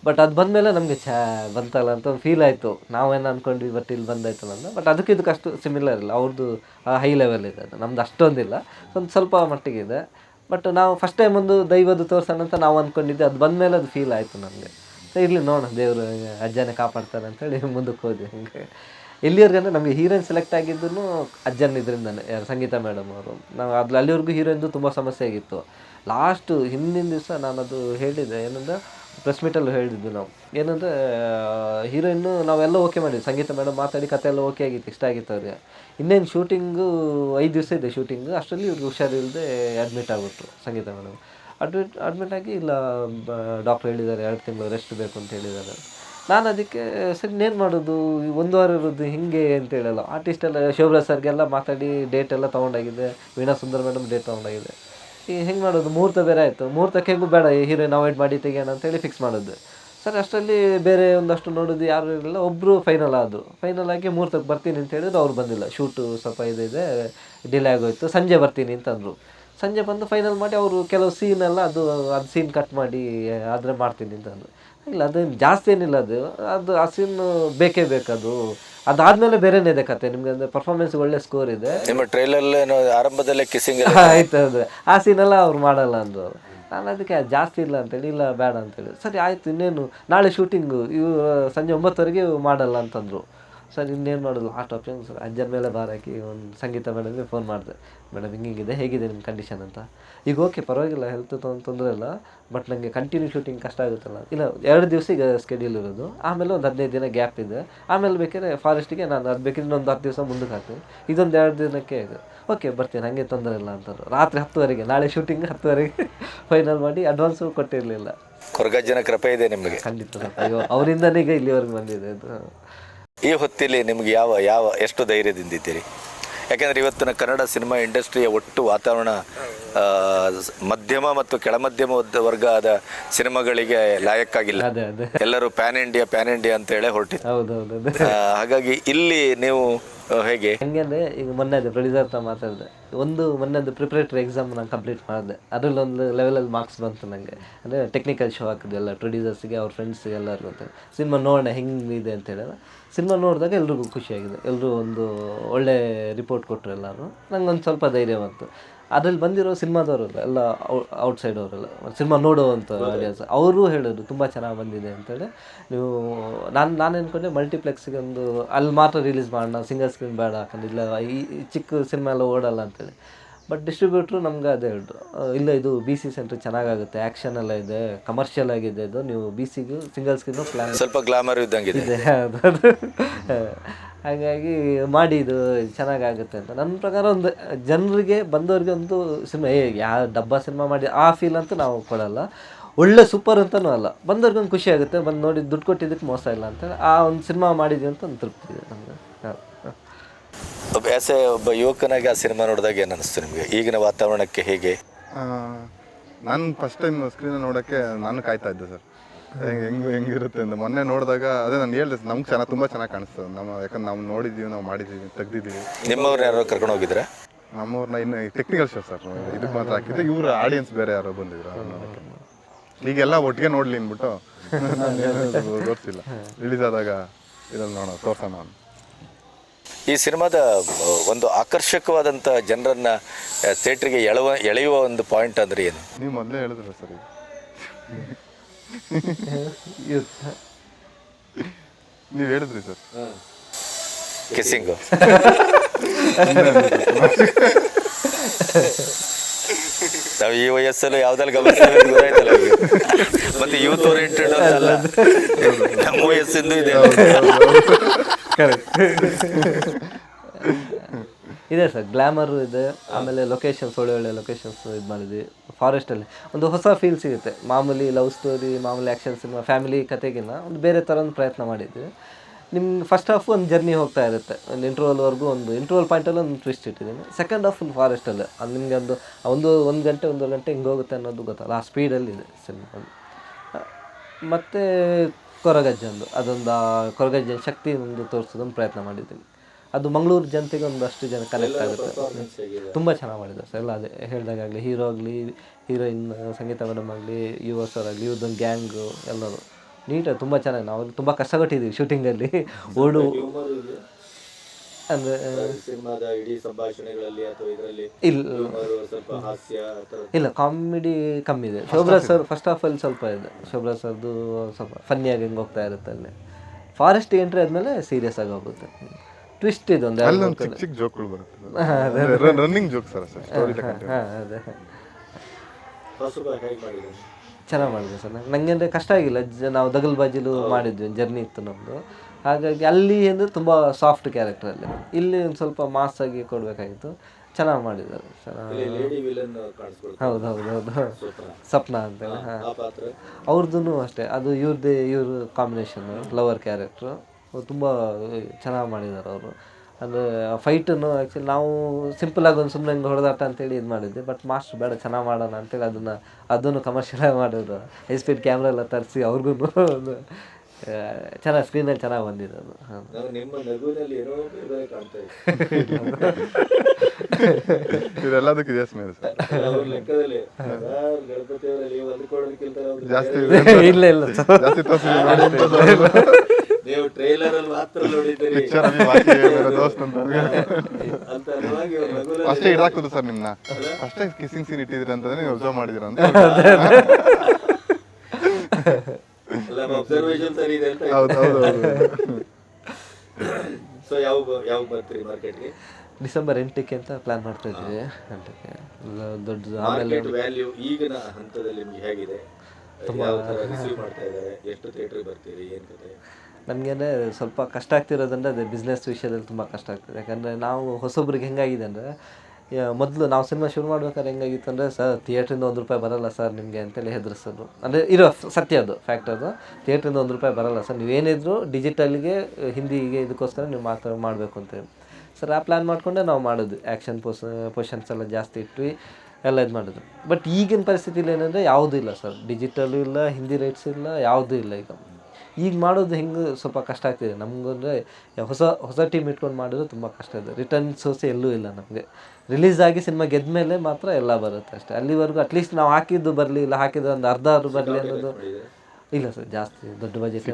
ಬಟ್ ಅದು ಬಂದಮೇಲೆ ನಮಗೆ ಛಾ, ಬಂತಲ್ಲ ಅಂತ ಒಂದು ಫೀಲ್ ಆಯಿತು. ನಾವೇನು ಅಂದ್ಕೊಂಡ್ವಿ ಬಟ್ ಇಲ್ಲಿ ಬಂದಾಯ್ತಲ್ಲ ಅಂತ. ಬಟ್ ಅದಕ್ಕೆ ಇದಕ್ಕೆ ಅಷ್ಟು ಸಿಮಿಲರ್ ಇಲ್ಲ. ಅವ್ರದ್ದು ಹೈ ಲೆವೆಲ್ ಇದೆ ಅದು. ನಮ್ದು ಅಷ್ಟೊಂದಿಲ್ಲ. ಒಂದು ಸ್ವಲ್ಪ ಮಟ್ಟಿಗಿದೆ ಬಟ್ ನಾವು ಫಸ್ಟ್ ಟೈಮ್ ಒಂದು ದೈವದ್ದು ತೋರ್ಸೋಣ ಅಂತ ನಾವು ಅಂದ್ಕೊಂಡಿದ್ದೆ ಅದು ಬಂದಮೇಲೆ ಅದು ಫೀಲ್ ಆಯಿತು ನನಗೆ ಸೊ ಇರಲಿ ನೋಡೋಣ, ದೇವರು ಅಜ್ಜನೇ ಕಾಪಾಡ್ತಾರೆ ಅಂತೇಳಿ ಮುಂದಕ್ಕೆ ಹೋದ್ವಿ ಹಂಗೆ. ಎಲ್ಲಿವರೆಗೆ ಅಂದರೆ ನಮಗೆ ಹೀರೋಯಿನ್ ಸೆಲೆಕ್ಟ್ ಆಗಿದ್ದು ಅಜ್ಜನ್ ಇದರಿಂದನೇ, ಯಾರು ಸಂಗೀತ ಮೇಡಮ್ ಅವರು. ನಾವು ಅದು ಅಲ್ಲಿವರೆಗೂ ಹೀರೋಯಿನ್ದು ತುಂಬ ಸಮಸ್ಯೆ ಆಗಿತ್ತು. ಲಾಸ್ಟು ಹಿಂದಿನ ದಿವಸ ನಾನು ಅದು ಹೇಳಿದೆ, ಏನಂದ್ರೆ ಪ್ರೆಸ್ ಮೀಟಲ್ಲೂ ಹೇಳಿದ್ವಿ ನಾವು. ಏನಂದರೆ ಹೀರೋಯಿನ್ನು ನಾವೆಲ್ಲ ಓಕೆ ಮಾಡಿದ್ವಿ. ಸಂಗೀತ ಮೇಡಮ್ ಮಾತಾಡಿ ಕತೆ ಎಲ್ಲ ಓಕೆ ಆಗಿತ್ತು, ಇಷ್ಟ ಆಗಿತ್ತು ಅವ್ರಿಗೆ. ಇನ್ನೇನು ಶೂಟಿಂಗು ಐದು ದಿವಸ ಇದೆ ಶೂಟಿಂಗು ಅಷ್ಟರಲ್ಲಿ ಇವ್ರಿಗೆ ಹುಷಾರಿಲ್ಲದೆ ಅಡ್ಮಿಟ್ ಆಗ್ಬಿಟ್ರು ಸಂಗೀತ ಮೇಡಮ್ ಅಡ್ಮಿಟ್ ಅಡ್ಮಿಟ್ ಆಗಿ ಇಲ್ಲ ಡಾಕ್ಟ್ರ್ ಹೇಳಿದ್ದಾರೆ, ಎರಡು ತಿಂಗಳು ರೆಸ್ಟ್ ಬೇಕು ಅಂತ ಹೇಳಿದ್ದಾರೆ. ನಾನು ಅದಕ್ಕೆ, ಸರಿ, ಇನ್ನೇನು ಮಾಡೋದು? ಒಂದು ವಾರ ಇರೋದು ಹಿಂಗೆ ಅಂತ ಹೇಳಲ್ಲ. ಆರ್ಟಿಸ್ಟ್ ಎಲ್ಲ ಶೋಭ್ರಾ ಸರ್ಗೆಲ್ಲ ಮಾತಾಡಿ ಡೇಟ್ ಎಲ್ಲ ತೊಗೊಂಡಾಗಿದೆ. ವೀಣಾ ಸುಂದರ್ ಮೇಡಮ್ ಡೇಟ್ ತೊಗೊಂಡಾಗಿದೆ. ಹೆಂಗೆ ಮಾಡೋದು? ಮುಹೂರ್ತ ಬೇರೆ ಆಯಿತು. ಮುಹೂರ್ತಕ್ಕೆ ಹೆಂಗೂ ಬೇಡ, ಈ ಹೀರೋಯಿನ್ ಅವಾಯ್ಡ್ ಮಾಡಿ ತೆಗಿಯೋಣ ಅಂತೇಳಿ ಫಿಕ್ಸ್ ಮಾಡೋದು. ಸರ್, ಅಷ್ಟರಲ್ಲಿ ಬೇರೆ ಒಂದಷ್ಟು ನೋಡೋದು ಯಾರು ಇರಲಿಲ್ಲ ಒಬ್ಬರು ಫೈನಲ್ ಆದರು. ಫೈನಲ್ ಆಗಿ ಮುಹೂರ್ತಕ್ಕೆ ಬರ್ತೀನಿ ಅಂತ ಹೇಳಿದ್ರು, ಅವ್ರು ಬಂದಿಲ್ಲ. ಶೂಟು ಸ್ವಲ್ಪ ಇದಿದೆ ಡಿಲೇ ಆಗೋಯ್ತು. ಸಂಜೆ ಬರ್ತೀನಿ ಅಂತಂದರು ಸಂಜೆ ಬಂದು ಫೈನಲ್ ಮಾಡಿ ಅವರು ಕೆಲವು ಸೀನ್ ಎಲ್ಲ ಅದು ಅದು ಸೀನ್ ಕಟ್ ಮಾಡಿ, ಆದರೆ ಮಾಡ್ತೀನಿ ಅಂತಂದರು ಇಲ್ಲ, ಅದೇನು ಜಾಸ್ತಿ ಏನಿಲ್ಲ ಅದು. ಅದು ಆ ಸೀನ್ ಬೇಕೇ ಬೇಕದು ಅದಾದಮೇಲೆ ಬೇರೆನೇ ಇದೆ ಕತೆ. ನಿಮ್ಗೆ ಅಂದ್ರೆ ಪರ್ಫಾರ್ಮೆನ್ಸ್ ಒಳ್ಳೆ ಸ್ಕೋರ್ ಇದೆ. ನಿಮ್ಮ ಟ್ರೈಲರ್ ಆರಂಭದಲ್ಲೇ ಕಿಸಿಂಗ್ ಆಯ್ತು ಅದು ಆ ಸೀನೆಲ್ಲ ಅವ್ರು ಮಾಡಲ್ಲ ಅಂದರು ನಾನು ಅದಕ್ಕೆ ಅದು ಜಾಸ್ತಿ ಇಲ್ಲ ಅಂತೇಳಿ ಇಲ್ಲ ಬೇಡ ಅಂತೇಳಿ. ಸರಿ ಆಯ್ತು ಇನ್ನೇನು? ನಾಳೆ ಶೂಟಿಂಗು ಇವು ಸಂಜೆ ಒಂಬತ್ತುವರೆಗೆ ಮಾಡಲ್ಲ ಅಂತಂದ್ರು. ಸರಿ ಇನ್ನೇನು ಮಾಡೋದು? ಲಾಸ್ಟ್ ಆಪ್ಷನ್ ಸರ್ ಅಜ್ಜನ ಮೇಲೆ ಬಾರಾಕಿ ಹಾಕಿ ಒಂದು ಸಂಗೀತ ಮೇಡಮ್ಗೆ ಫೋನ್ ಮಾಡಿದೆ. ಮೇಡಮ್ ಹಿಂಗಿಂಗಿದೆ ಹೇಗಿದೆ ನಿಮ್ಮ ಕಂಡೀಷನ್ ಅಂತ? ಈಗ ಓಕೆ ಪರವಾಗಿಲ್ಲ ಹೆಲ್ತ್ ತೊಂದರೆ ಇಲ್ಲ ಬಟ್ ನನಗೆ ಕಂಟಿನ್ಯೂ ಶೂಟಿಂಗ್ ಕಷ್ಟ ಆಗುತ್ತಲ್ಲ. ಇಲ್ಲ ಎರಡು ದಿವಸ ಈಗ ಸ್ಕೆಡ್ಯೂಲ್ ಇರೋದು. ಆಮೇಲೆ ಒಂದು ಹದಿನೈದು ದಿನ ಗ್ಯಾಪ್ ಇದೆ. ಆಮೇಲೆ ಬೇಕಾದ್ರೆ ಫಾರೆಸ್ಟಿಗೆ ನಾನು ಅದು ಬೇಕಿದ್ರೆ ಇನ್ನೊಂದು ಹತ್ತು ದಿವಸ ಮುಂದಕ್ಕೆ ಹಾಕ್ತೀನಿ. ಇದೊಂದು ಎರಡು ದಿನಕ್ಕೆ ಓಕೆ ಬರ್ತೀನಿ ಹಾಗೆ ತೊಂದರೆ ಇಲ್ಲ ಅಂತ ರಾತ್ರಿ ಹತ್ತುವರೆಗೆ ನಾಳೆ ಶೂಟಿಂಗ್ ಹತ್ತುವರೆಗೆ *laughs* ಫೈನಲ್ ಮಾಡಿ ಅಡ್ವಾನ್ಸು ಕೊಟ್ಟಿರಲಿಲ್ಲ. ಕೊರಗಜ್ಜನ ಕೃಪೆ ಇದೆ ನಿಮಗೆ. ಖಂಡಿತ ಅಯ್ಯೋ ಅವರಿಂದನೇ ಈಗ ಇಲ್ಲಿವರೆಗೆ ಬಂದಿದೆ ಅದು. ಈ ಹೊತ್ತಿಲಿ ನಿಮ್ಗೆ ಯಾವ ಯಾವ ಎಷ್ಟು ಧೈರ್ಯದಿಂದಿದ್ದೀರಿ ಯಾಕೆಂದರೆ ಇವತ್ತಿನ ಕನ್ನಡ ಸಿನಿಮಾ ಇಂಡಸ್ಟ್ರಿಯ ಒಟ್ಟು ವಾತಾವರಣ ಮಧ್ಯಮ ಮತ್ತು ಕೆಳಮಧ್ಯಮ ವರ್ಗ- ವರ್ಗದ ಸಿನಿಮಾಗಳಿಗೆ ಲಾಯಕ್ಕಾಗಿಲ್ಲ. ಅದೇ ಅದೇ. ಎಲ್ಲರೂ ಪ್ಯಾನ್ ಇಂಡಿಯಾ ಪ್ಯಾನ್ ಇಂಡಿಯಾ ಅಂತ ಹೇಳಿ ಹೊರಟಿತ್ತು ಹೌದು ಹೌದು ಹಾಗಾಗಿ ಇಲ್ಲಿ ನೀವು ಹೇಗೆ ಹೆಂಗೆ? ಅಂದರೆ ಈಗ ಮೊನ್ನೆ ಅದೇ ಪ್ರೊಡ್ಯೂಸರ್ ಹತ್ರ ಮಾತಾಡಿದೆ. ಒಂದು ಮೊನ್ನೆ ಅದು ಪ್ರಿಪ್ರೇಟರಿ ಎಕ್ಸಾಮ್ ನಾನು ಕಂಪ್ಲೀಟ್ ಮಾಡಿದೆ. ಅದರಲ್ಲಿ ಒಂದು ಲೆವೆಲಲ್ಲಿ ಮಾರ್ಕ್ಸ್ ಬಂತು ನನಗೆ ಅಂದರೆ ಟೆಕ್ನಿಕಲ್ ಶೋ ಹಾಕಿದ್ವಿ ಎಲ್ಲ ಪ್ರೊಡ್ಯೂಸರ್ಸಿಗೆ ಅವ್ರ ಫ್ರೆಂಡ್ಸಿಗೆ ಎಲ್ಲರಿಗೂ ಅಂತ ಸಿನಿಮಾ ನೋಡೋಣ ಇದೆ ಅಂತ ಹೇಳಿದ್ರೆ ಸಿನಿಮಾ ನೋಡಿದಾಗ ಎಲ್ರಿಗೂ ಖುಷಿಯಾಗಿದೆ. ಎಲ್ಲರೂ ಒಂದು ಒಳ್ಳೆ ರಿಪೋರ್ಟ್ ಕೊಟ್ಟರು ಎಲ್ಲರೂ. ನಂಗೆ ಒಂದು ಸ್ವಲ್ಪ ಧೈರ್ಯ ಬಂತು. ಅದರಲ್ಲಿ ಬಂದಿರೋ ಸಿನಿಮಾದವರಲ್ಲ ಎಲ್ಲ ಔಟ್ಸೈಡ್ ಅವರೆಲ್ಲ ಸಿನಿಮಾ ನೋಡುವಂಥ ಆಡಿಯನ್ಸ್ ಅವರು ಹೇಳೋದು ತುಂಬ ಚೆನ್ನಾಗಿ ಬಂದಿದೆ ಅಂತೇಳಿ. ನೀವು ನಾನು ನಾನು ಅಂದ್ಕೊಂಡೆ ಮಲ್ಟಿಪ್ಲೆಕ್ಸಿಗೆ ಒಂದು ಅಲ್ಲಿ ಮಾತ್ರ ರಿಲೀಸ್ ಮಾಡೋಣ ಸಿಂಗಲ್ ಸ್ಕ್ರೀನ್ ಬೇಡ ಹಾಕೊಂಡು ಇಲ್ಲ ಈ ಈ ಚಿಕ್ಕ ಸಿನಿಮಾ ಎಲ್ಲ ಓಡಲ್ಲ ಅಂತೇಳಿ. ಬಟ್ ಡಿಸ್ಟ್ರಿಬ್ಯೂಟ್ರು ನಮ್ಗೆ ಅದೇ ಹೇಳಿದ್ರು. ಇಲ್ಲ ಇದು ಬಿ ಸಿ ಸೆಂಟ್ರ್ ಚೆನ್ನಾಗಾಗುತ್ತೆ ಆ್ಯಕ್ಷನ್ ಎಲ್ಲ ಇದೆ ಕಮರ್ಷಿಯಲ್ ಆಗಿದೆ ಇದು ನೀವು ಬಿ ಸಿಗೂ ಸಿಂಗಲ್ ಸ್ಕ್ರೀನು ಪ್ಲ್ಯಾನ್ ಸ್ವಲ್ಪ ಗ್ಲಾಮರ್ ಇದ್ದಂಗೆ ಇದೆ *laughs* ಅದು. ಹಾಗಾಗಿ ಮಾಡಿ ಇದು ಚೆನ್ನಾಗಾಗುತ್ತೆ ಅಂತ. ನನ್ನ ಪ್ರಕಾರ ಒಂದು ಜನರಿಗೆ ಬಂದವ್ರಿಗೆ ಒಂದು ಸಿನಿಮಾ ಏ ಯಾವ ಡಬ್ಬ ಸಿನಿಮಾ ಮಾಡಿ ಆ ಫೀಲ್ ಅಂತೂ ನಾವು ಕೊಡಲ್ಲ. ಒಳ್ಳೆ ಸೂಪರ್ ಅಂತಲೂ ಅಲ್ಲ. ಬಂದವ್ರಿಗೊಂದು ಖುಷಿ ಆಗುತ್ತೆ ಬಂದು ನೋಡಿ ದುಡ್ಡು ಕೊಟ್ಟಿದ್ದಕ್ಕೆ ಮೋಸ ಇಲ್ಲ ಅಂತ ಆ ಒಂದು ಸಿನಿಮಾ ಮಾಡಿದ್ವಿ ಅಂತ ಒಂದು ತೃಪ್ತಿ ಇದೆ ನಮಗೆ. ಒಬ್ಬ ಆ್ಯಸ್ ಎ ಒಬ್ಬ ಯುವಕನಾಗಿ ಆ ಸಿನಿಮಾ ನೋಡಿದಾಗ ಏನು ಅನಿಸ್ತು ನಿಮಗೆ? ಈಗಿನ ವಾತಾವರಣಕ್ಕೆ ಹೇಗೆ? ನಾನು ಫಸ್ಟ್ ಟೈಮ್ ಸ್ಕ್ರೀನ್ ನೋಡೋಕ್ಕೆ ನಾನು ಕಾಯ್ತಾ ಇದ್ದೆ ಸರ್. ಹೆಂಗೆ ಹೆಂಗೆ ಹೆಂಗಿರುತ್ತೆ ಅಂತ. ಮೊನ್ನೆ ನೋಡಿದಾಗ ಅದೇ ನಾನು ಹೇಳಿದೆ ನಮ್ಗೆ ಚೆನ್ನಾಗಿ ತುಂಬ ಚೆನ್ನಾಗಿ ಕಾಣಿಸ್ತದೆ ನಮ್ಮ ಯಾಕಂದ್ರೆ ನಾವು ನೋಡಿದ್ದೀವಿ ನಾವು ಮಾಡಿದ್ದೀವಿ ತೆಗ್ದಿದ್ದೀವಿ ನಿಮ್ಮವ್ರು ಯಾರೋ ಕರ್ಕೊಂಡು ಹೋಗಿದ್ರೆ? ನಮ್ಮವ್ರನ್ನ ಇನ್ನು ಟೆಕ್ನಿಕಲ್ ಶೋ ಸರ್. ಇದಕ್ಕೆ ಮಾತ್ರ ಹಾಕಿದ್ರೆ ಇವ್ರ ಆಡಿಯನ್ಸ್ ಬೇರೆ ಯಾರೋ ಬಂದಿದ್ರು. ಈಗೆಲ್ಲ ಒಟ್ಟಿಗೆ ನೋಡ್ಲಿ ಅಂದ್ಬಿಟ್ಟು ಗೊತ್ತಿಲ್ಲ. ರಿಲೀಸ್ ಆದಾಗ ಇದನ್ನು ನೋಡೋಣ ತೋರ್ಸೋಣ ಈ ಸಿನಿಮಾದ ಒಂದು ಆಕರ್ಷಕವಾದಂಥ ಜನರನ್ನ ಥಿಯೇಟ್ರಿಗೆ ಎಳೆವ ಎಳೆಯುವ ಒಂದು ಪಾಯಿಂಟ್ ಅಂದ್ರೆ ಏನು? ನೀವು ಮೊದಲೇ ಹೇಳಿದ್ರೆ ಸರ್ ನೀವು ಹೇಳಿದ್ರಿ ಸರ್. ಕಿಸ್ಸಿಂಗು. ನಾವು ಈ ವಯಸ್ಸಲ್ಲೂ ಯಾವ್ದಲ್ಲಿ ಗೊತ್ತಾಯ್ತಲ್ಲ ಅವ್ರಿಗೆ. ಮತ್ತೆ ಯೂತ್ ಓರಿಯೆಂಟೆಡ್ ಅಲ್ಲ. ನಮ್ಮ ವಯಸ್ಸಿಂದು ಇದೆ. ಇದೆ ಸರ್ ಗ್ಲಾಮರ್ ಇದೆ, ಆಮೇಲೆ ಲೊಕೇಶನ್ಸ್ ಒಳ್ಳೆ ಒಳ್ಳೆ ಲೊಕೇಶನ್ಸ್ ಇದು ಮಾಡಿದ್ವಿ ಫಾರೆಸ್ಟಲ್ಲಿ ಒಂದು ಹೊಸ ಫೀಲ್ ಸಿಗುತ್ತೆ. ಮಾಮೂಲಿ ಲವ್ ಸ್ಟೋರಿ ಮಾಮೂಲಿ ಆ್ಯಕ್ಷನ್ ಸಿನಿಮಾ ಫ್ಯಾಮಿಲಿ ಕತೆಗಿನ್ನ ಒಂದು ಬೇರೆ ಥರ ಒಂದು ಪ್ರಯತ್ನ ಮಾಡಿದ್ವಿ. ನಿಮ್ಗೆ ಫಸ್ಟ್ ಹಾಫ್ ಒಂದು ಜರ್ನಿ ಹೋಗ್ತಾ ಇರುತ್ತೆ. ಒಂದು ಇಂಟ್ರೋವಲ್ವರೆಗೂ ಒಂದು ಇಂಟ್ರೋಲ್ ಪಾಯಿಂಟಲ್ಲಿ ಒಂದು ಟ್ವಿಸ್ಟ್ ಇಟ್ಟಿದ್ದೀನಿ. ಸೆಕೆಂಡ್ ಹಾಫ್ ಫುಲ್ ಫಾರೆಸ್ಟಲ್ಲಿ ಅದು ನಿಮಗೆ ಒಂದು ಒಂದು ಒಂದು ಗಂಟೆ ಒಂದು ಗಂಟೆ ಹಿಂಗೆ ಹೋಗುತ್ತೆ ಅನ್ನೋದು ಗೊತ್ತಲ್ಲ. ಆ ಸ್ಪೀಡಲ್ಲಿ ಇದೆ ಸಿನಿಮಾ ಮತ್ತು ಕೊರಗಜ್ಜಂದು. ಅದೊಂದು ಕೊರಗಜ್ಜನ ಶಕ್ತಿ ಒಂದು ತೋರಿಸೋದೊಂದು ಪ್ರಯತ್ನ ಮಾಡಿದ್ದೀನಿ ಅದು ಮಂಗಳೂರು ಜನತೆಗೆ ಒಂದಷ್ಟು ಜನ ಕನೆಕ್ಟ್ ಆಗುತ್ತೆ. ತುಂಬ ಚೆನ್ನಾಗಿ ಮಾಡಿದ್ದಾರೆ ಸರ್. ಎಲ್ಲ ಅದೇ ಹೇಳ್ದಾಗಲಿ ಹೀರೋ ಆಗಲಿ ಹೀರೋಯಿನ್ ಸಂಗೀತ ಮೇಡಮ್ ಆಗಲಿ ಯುವ ಸರ್ ಆಗಲಿ ಇವ್ರದ್ದೊಂದು ಗ್ಯಾಂಗು ಎಲ್ಲರೂ. ನೀಟಾಗಿ ತುಂಬ ಚೆನ್ನಾಗಿ ನಾವು ತುಂಬ ಕಷ್ಟಪಟ್ಟಿದ್ದೀವಿ ಶೂಟಿಂಗಲ್ಲಿ ಓಡು ಅಂದರೆ ಸಿನಿಮಾದ ಇಡೀ ಸಂಭಾಷಣೆಗಳಲ್ಲಿ ಅಥವಾ ಇದರಲ್ಲಿ ಇಲ್ಲ. ಸ್ವಲ್ಪ ಹಾಸ್ಯ ಇಲ್ಲ ಕಾಮಿಡಿ ಕಮ್ಮಿ ಇದೆ. ಶೋಭ್ರಾ ಸರ್ ಫಸ್ಟ್ ಆಫ್ ಅಲ್ಲಿ ಸ್ವಲ್ಪ ಇದೆ. ಶೋಭ್ರಾ ಸರ್ದು ಸ್ವಲ್ಪ ಫನ್ನಿಯಾಗಿ ಹೆಂಗ್ ಹೋಗ್ತಾ ಇರುತ್ತೆ ಅಲ್ಲಿ. ಫಾರೆಸ್ಟ್ ಎಂಟ್ರಿ ಆದ್ಮೇಲೆ ಸೀರಿಯಸ್ ಆಗಿ ಹೋಗುತ್ತೆ. ಟ್ವಿಸ್ಟ್ ಇದೆ ಒಂದು ಚಿಕ್ಕ ಚಿಕ್ಕ ಜೋಕ್ಗಳು ಬರುತ್ತೆ. ರನ್ನಿಂಗ್ ಜೋಕ್ ಸರ್ ಅದೇ. ಚೆನ್ನಾಗಿ ಮಾಡಿದೆ ಸರ್. ನಂಗೆ ಅಂದರೆ ಕಷ್ಟ ಆಗಿಲ್ಲ. ಜ ನಾವು ದಗಲ್ ಬಾಜಿಲು ಮಾಡಿದ್ವಿ ಜರ್ನಿ ಇತ್ತು ನಮ್ಮದು ಹಾಗಾಗಿ ಅಲ್ಲಿ ಅಂದರೆ ತುಂಬ ಸಾಫ್ಟ್ ಕ್ಯಾರೆಕ್ಟರಲ್ಲಿ ಇಲ್ಲಿ ಒಂದು ಸ್ವಲ್ಪ ಮಾಸ್ ಆಗಿ ಕೊಡಬೇಕಾಗಿತ್ತು. ಚೆನ್ನಾಗಿ ಮಾಡಿದ್ದಾರೆ. ಹೌದು ಹೌದು ಹೌದು ಸ್ವಪ್ನ. ಅಂತೇಳಿ ಹಾಂ ಅವ್ರದ್ದು ಅಷ್ಟೇ. ಅದು ಇವ್ರದ್ದೇ ಇವ್ರ ಕಾಂಬಿನೇಷನ್ ಲವರ್ ಕ್ಯಾರೆಕ್ಟ್ರು ತುಂಬ ಚೆನ್ನಾಗಿ ಮಾಡಿದ್ದಾರೆ ಅವರು. ಅಂದರೆ ಫೈಟನ್ನು ಆ್ಯಕ್ಚುಲಿ ನಾವು ಸಿಂಪಲಾಗಿ ಒಂದು ಸುಮ್ಮನೆ ಹಿಂಗೆ ಹೊಡೆದಾಟ ಅಂತೇಳಿ ಇದು ಮಾಡಿದ್ದೆ ಬಟ್ ಮಾಸ್ಟರ್ ಬೇಡ ಚೆನ್ನಾಗಿ ಮಾಡೋಣ ಅಂತೇಳಿ ಅದನ್ನು ಅದನ್ನು ಕಮರ್ಷಿಯಲಾಗಿ ಮಾಡಿದ್ರು. ಹೈ ಸ್ಪೀಡ್ ಕ್ಯಾಮ್ರಾ ಎಲ್ಲ ತರಿಸಿ ಅವ್ರಿಗೂ ಒಂದು ಚೆನ್ನಾಗಿ ಸ್ಕ್ರೀನಲ್ಲಿ ಚೆನ್ನಾಗಿ ಬಂದಿದೆ ಅದು ಹಾಂ ನಿಮ್ಮ ನಗುವಿನಲ್ಲಿ ಏನೋ ಬೇರೆ ಕಾಣ್ತಾ *laughs* ಇದೆಲ್ಲದಕ್ಕೆ ಜಾಸ್ತಿ ಮೇಲೆ ಸರ್. ಅವ್ರ ಲೆಕ್ಕದಲ್ಲಿ ಗಣಪತಿ ನೀವು ಹೊಂದ್ಕೊಳ್ಳೋದಕ್ಕಿಂತ ಜಾಸ್ತಿ ಇಲ್ಲ ಇಲ್ಲ ಜಾಸ್ತಿ ನೀವು ಟ್ರೈಲರ್ ಅಲ್ಲಿ ಮಾತ್ರ ನೋಡಿದ್ದೀರಿ. ಅಂತ. ಅನ್ನುವಾಗ ಇವ್ರ ನಗುವಿನಲ್ಲಿ ಅಷ್ಟೇ ಇಡಾಕುದು ಸರ್ ನಿಮ್ಮನ್ನ ಅಷ್ಟೇ ಕಿಸಿಂಗ್ ಸೀನ್ ಇಟ್ಟಿದ್ರಿ ಅಂತಂದ್ರೆ ನೀವು ಅಬ್ಸರ್ವ್ ಮಾಡಿದಿರ ಅಂತ. *laughs* ಅಬ್ಸರ್ವೇಷನ್ ಸರಿ ಇದೆ ಅಂತ ಹೌದು ಹೌದು ಹೌದು. *laughs* ಸೊ ಯಾವ ಯಾವ ಬರ್ತೀರಿ ಮಾರ್ಕೆಟ್ಗೆ ಡಿಸೆಂಬರ್ ಎಂಟಕ್ಕೆ ಅಂತ ಪ್ಲಾನ್ ಮಾಡ್ತಾ ಇದ್ದೀವಿ. ಎಂಟಕ್ಕೆ. ದೊಡ್ಡದು ಆಮೇಲೆ ಮಾರ್ಕೆಟ್ ವ್ಯಾಲ್ಯೂ ಈಗಿನ ಹಂತದಲ್ಲಿ ನಿಮ್ಗೆ ಹೇಗಿದೆ? ತರ ರಿಸೀವ್ ಮಾಡ್ತಾ ಇದ್ದಾರೆ? ಎಷ್ಟು ಥಿಯೇಟ್ರಿಗೆ ಬರ್ತೀರಿ? ಏನು ಕತೆ? ನಮಗೇನೆ ಸ್ವಲ್ಪ ಕಷ್ಟ ಆಗ್ತಿರೋದಂದ್ರೆ ಅದೇ ಬಿಸ್ನೆಸ್ ವಿಷಯದಲ್ಲಿ ತುಂಬ ಕಷ್ಟ ಆಗ್ತದೆ. ಯಾಕಂದರೆ ನಾವು ಹೊಸೊಬ್ರಿಗೆ ಹೆಂಗಾಗಿದೆ ಅಂದರೆ ಮೊದಲು ನಾವು ಸಿನಿಮಾ ಶುರು ಮಾಡ್ಬೇಕಾದ್ರೆ ಹೆಂಗಾಗಿತ್ತು ಅಂದರೆ, ಸರ್ ಥಿಯೇಟ್ರಿಂದ ಒಂದು ರೂಪಾಯಿ ಬರಲ್ಲ ಸರ್ ನಿಮಗೆ ಅಂತೇಳಿ ಹೆದರ್ಸೋದು. ಅಂದರೆ ಇರೋ ಸತ್ಯ ಅದು ಫ್ಯಾಕ್ಟ್ ಅದು. ಥಿಯೇಟ್ರಿಂದ ಒಂದು ರೂಪಾಯಿ ಬರಲ್ಲ ಸರ್ ನೀವೇನಿದ್ರು ಡಿಜಿಟಲ್ಗೆ ಹಿಂದಿಗೆ ಇದಕ್ಕೋಸ್ಕರ ನೀವು ಮಾತ್ರ ಮಾಡಬೇಕು ಅಂತೇಳಿ ಸರ್, ಆ ಪ್ಲ್ಯಾನ್ ಮಾಡಿಕೊಂಡೆ ನಾವು ಮಾಡೋದು. ಆ್ಯಕ್ಷನ್ ಪೋಸ್ ಎಲ್ಲ ಜಾಸ್ತಿ ಇಟ್ವಿ, ಎಲ್ಲ ಇದು ಮಾಡಿದ್ರು. ಬಟ್ ಈಗಿನ ಪರಿಸ್ಥಿತಿಲಿ ಏನಂದರೆ ಯಾವುದೂ ಇಲ್ಲ ಸರ್. ಡಿಜಿಟಲು ಇಲ್ಲ, ಹಿಂದಿ ರೈಟ್ಸ್ ಇಲ್ಲ, ಯಾವುದೂ ಇಲ್ಲ ಈಗ. ಈಗ ಮಾಡೋದು ಹೆಂಗೆ ಸ್ವಲ್ಪ ಕಷ್ಟ ಆಗ್ತಿದೆ. ನಮಗಂದರೆ ಹೊಸ ಹೊಸ ಟೀಮ್ ಇಟ್ಕೊಂಡು ಮಾಡಿದ್ರೆ ತುಂಬ ಕಷ್ಟ ಇದೆ. ರಿಟರ್ನ್ ಸೋರ್ಸ್ ಎಲ್ಲೂ ಇಲ್ಲ ನಮಗೆ. ರಿಲೀಸ್ ಆಗಿ ಸಿನಿಮಾ ಗೆದ್ದ ಮೇಲೆ ಮಾತ್ರ ಎಲ್ಲ ಬರುತ್ತೆ ಅಷ್ಟೇ. ಅಲ್ಲಿವರೆಗೂ ಅಟ್ಲೀಸ್ಟ್ ನಾವು ಹಾಕಿದ್ದು ಬರಲಿ ಇಲ್ಲ ಹಾಕಿದ್ದು ಒಂದು ಅರ್ಧ ಅರ್ಧ ಬರಲಿ ಅನ್ನೋದು ಇಲ್ಲ ಸರ್ ಜಾಸ್ತಿ ದೊಡ್ಡ ಬಜೆಟ್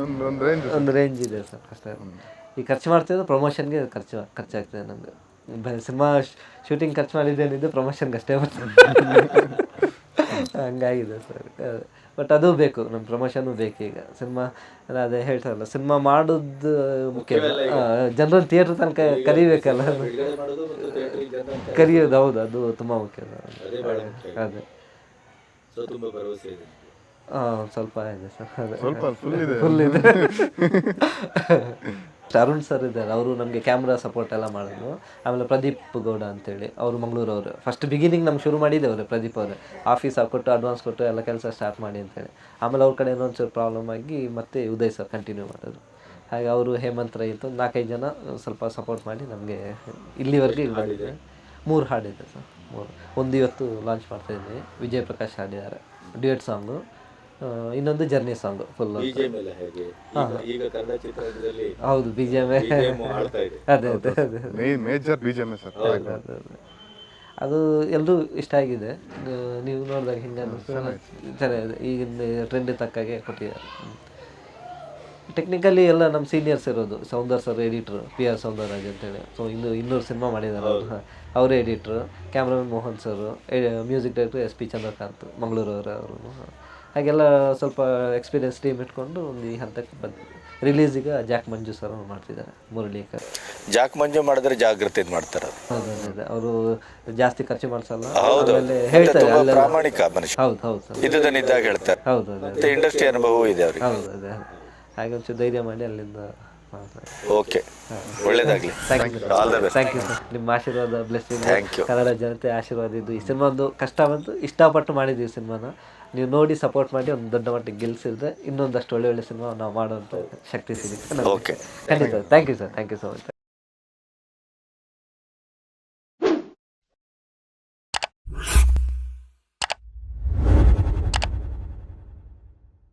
ಒಂದು ಒಂದು ರೇಂಜ್ ಇದೆ ಸರ್ ಅಷ್ಟೇ. ಈ ಖರ್ಚು ಮಾಡ್ತಿದ್ದು ಪ್ರಮೋಷನ್ಗೆ ಖರ್ಚು ಖರ್ಚಾಗ್ತದೆ ನಮಗೆ. ಸಿನಿಮಾ ಶೂಟಿಂಗ್ ಖರ್ಚು ಮಾಡಿದ್ದೇನಿದ್ದು ಪ್ರಮೋಷನ್ಗೆ ಅಷ್ಟೇ ಬರ್ತದೆ *laughs* ಹಂಗಾಗಿದೆ ಸರ್. ಬಟ್ ಅದು ಬೇಕು ನಮ್ಮ ಪ್ರಮೋಷನು ಬೇಕು ಈಗ. ಸಿನಿಮಾ ಅದೇ ಹೇಳ್ತಾರಲ್ಲ ಸಿನಿಮಾ ಮಾಡೋದು ಮುಖ್ಯ ಜನರಲ್ ಥಿಯೇಟ್ರ್ ತನಕ ಕರಿಬೇಕಲ್ಲ. ಕರಿಯೋದು ಹೌದು ಅದು ತುಂಬ ಮುಖ್ಯ ಅದೇ ಸ್ವಲ್ಪ ಇದೆ ಸರ್. ಅದೇ. ಸ್ವಲ್ಪ ಫುಲ್ ಇದೆ. ಫುಲ್ ಇದೆ. *laughs* ಅರುಣ್ ಸರ್ ಇದ್ದಾರೆ. ಅವರು ನಮಗೆ ಕ್ಯಾಮ್ರಾ ಸಪೋರ್ಟ್ ಎಲ್ಲ ಮಾಡಿದ್ರು. ಆಮೇಲೆ ಪ್ರದೀಪ್ ಗೌಡ ಅಂತೇಳಿ. ಅವರು ಮಂಗಳೂರವರು ಫಸ್ಟ್ ಬಿಗಿನಿಂಗ್ ನಮ್ಗೆ ಶುರು ಮಾಡಿದ್ದೆ ಅವರೇ. ಪ್ರದೀಪ್ ಅವರು ಆಫೀಸ್ ಕೊಟ್ಟು ಅಡ್ವಾನ್ಸ್ ಕೊಟ್ಟು ಎಲ್ಲ ಕೆಲಸ ಸ್ಟಾರ್ಟ್ ಮಾಡಿ ಅಂತೇಳಿ. ಆಮೇಲೆ ಅವ್ರ ಕಡೆ ಒಂಚೂರು ಪ್ರಾಬ್ಲಮ್ ಆಗಿ ಮತ್ತೆ ಉದಯ್ ಸರ್ ಕಂಟಿನ್ಯೂ ಮಾಡೋದು ಹಾಗೆ ಅವರು ಹೇಮಂತ್ ರೈ ಅಂತ ನಾಲ್ಕೈದು ಜನ ಸ್ವಲ್ಪ ಸಪೋರ್ಟ್ ಮಾಡಿ ನಮಗೆ ಇಲ್ಲಿವರೆಗೆ ಇಲ್ಲಿ ಬಂದಿದೆ ಮೂರು ಹಾಡಿದೆ ಸರ್. ಮೂರು. ಒಂದು ಇವತ್ತು ಲಾಂಚ್ ಮಾಡ್ತಾ ಇದ್ವಿ. ವಿಜಯ್ ಪ್ರಕಾಶ್ ಹಾಡಿದ್ದಾರೆ. ಡ್ಯೂಯೆಟ್ ಸಾಂಗು ಇನ್ನೊಂದು ಜರ್ನಿ ಸಾಂಗ್ ಫುಲ್ ಈಗ ಕನ್ನಡ ಚಿತ್ರದಲ್ಲಿ ಹೌದು ಬಿಜಿಎಂ ಜಿ ಎಂ ಅದೇ ಅದೇ ಅದೇ. Major BGM G M sir ಅದೇ, ಅದೇ. ಅದು ಎಲ್ಲರೂ ಇಷ್ಟ ಆಗಿದೆ. ನೀವು ನೋಡಿದಾಗ ಹಿಂಗೆ ಚೆನ್ನಾಗಿದೆ. ಈಗಿನ ಟ್ರೆಂಡ್ ತಕ್ಕಾಗೆ ಕೊಟ್ಟಿದ್ದಾರೆ ಟೆಕ್ನಿಕಲಿ ಎಲ್ಲ ನಮ್ಮ ಸೀನಿಯರ್ಸ್ ಇರೋದು. Soundar sir editor P R Soundararaj ಅಂತೇಳಿ. ಸೊ ಇನ್ನು ಇನ್ನೂರು ಸಿನಿಮಾ ಮಾಡಿದ್ದಾರೆ ಅವರು. ಅವರೇ editor cameraman Mohan sir music director S P Chandrakanth ಮಂಗಳೂರವರು ಅವರು ಹಾಗೆಲ್ಲ ಸ್ವಲ್ಪ ಎಕ್ಸ್ಪೀರಿಯನ್ಸ್ ಟೀಮ್ ಇಟ್ಕೊಂಡು ಒಂದು ಈ ಹಂತಕ್ಕೆ ಬಂದು ರಿಲೀಸಿಗೆ ಜಾಕ್ ಮಂಜು ಸರ್ ಅವ್ರು ಮಾಡ್ತಿದ್ದಾರೆ ಮುರಳೀಕರ್. ಜಾಕ್ ಮಂಜು ಮಾಡಿದ್ರೆ ಜಾಗೃತಿ ಮಾಡ್ತಾರೆ. ಅವ್ರು. ಹೌದು ಅವರು ಜಾಸ್ತಿ ಖರ್ಚು ಮಾಡಿಸಲ್ಲ. ಹೌದು ಆಮೇಲೆ ಹೇಳ್ತಾರೆ ತುಂಬಾ ಅಲ್ಲೆಲ್ಲ. ಪ್ರಾಮಾಣಿಕ ಮನುಷ್ಯ. ಹೌದು ಹೌದು ಸರ್ ಹೇಳ್ತಾರೆ. ಹೌದು ಅದೇ ಮತ್ತೆ ಇಂಡಸ್ಟ್ರಿ ಅನುಭವ ಇದೆ ಅವ್ರಿಗೆ. ಹೌದು ಅದೇ ಹಾಗೆ ಒಂಚೂರು ಧೈರ್ಯ ಮಾಡಿ ಅಲ್ಲಿಂದ ಮಾಡ್ತಾರೆ ಓಕೆ ಒಳ್ಳೇದಾಗ್ಲಿ. Thank you thank you sir ನಿಮ್ಮ ಆಶೀರ್ವಾದ ಬ್ಲೆಸ್ಸಿಂಗ್ Thank you. ಕನ್ನಡ ಜನತೆ ಆಶೀರ್ವಾದ ಇದು ಈ ಸಿನಿಮಾ ಒಂದು ಕಷ್ಟ ಬಂತು ಇಷ್ಟಪಟ್ಟು ಮಾಡಿದ್ದೀವಿ ಸಿನಿಮಾನ. ನೀವು ನೋಡಿ ಸಪೋರ್ಟ್ ಮಾಡಿ ಒಂದು ದೊಡ್ಡ ಮಟ್ಟಿಗೆ ಗೆಲ್ಸಿದ್ರೆ ಇನ್ನೊಂದಷ್ಟು ಒಳ್ಳೆ ಒಳ್ಳೆ ಸಿನಿಮಾ ನಾವು ಮಾಡುವಂಥ ಶಕ್ತಿ ಸಿಗುತ್ತೆ. ಓಕೆ. ಖಂಡಿತ. Thank you sir thank you so much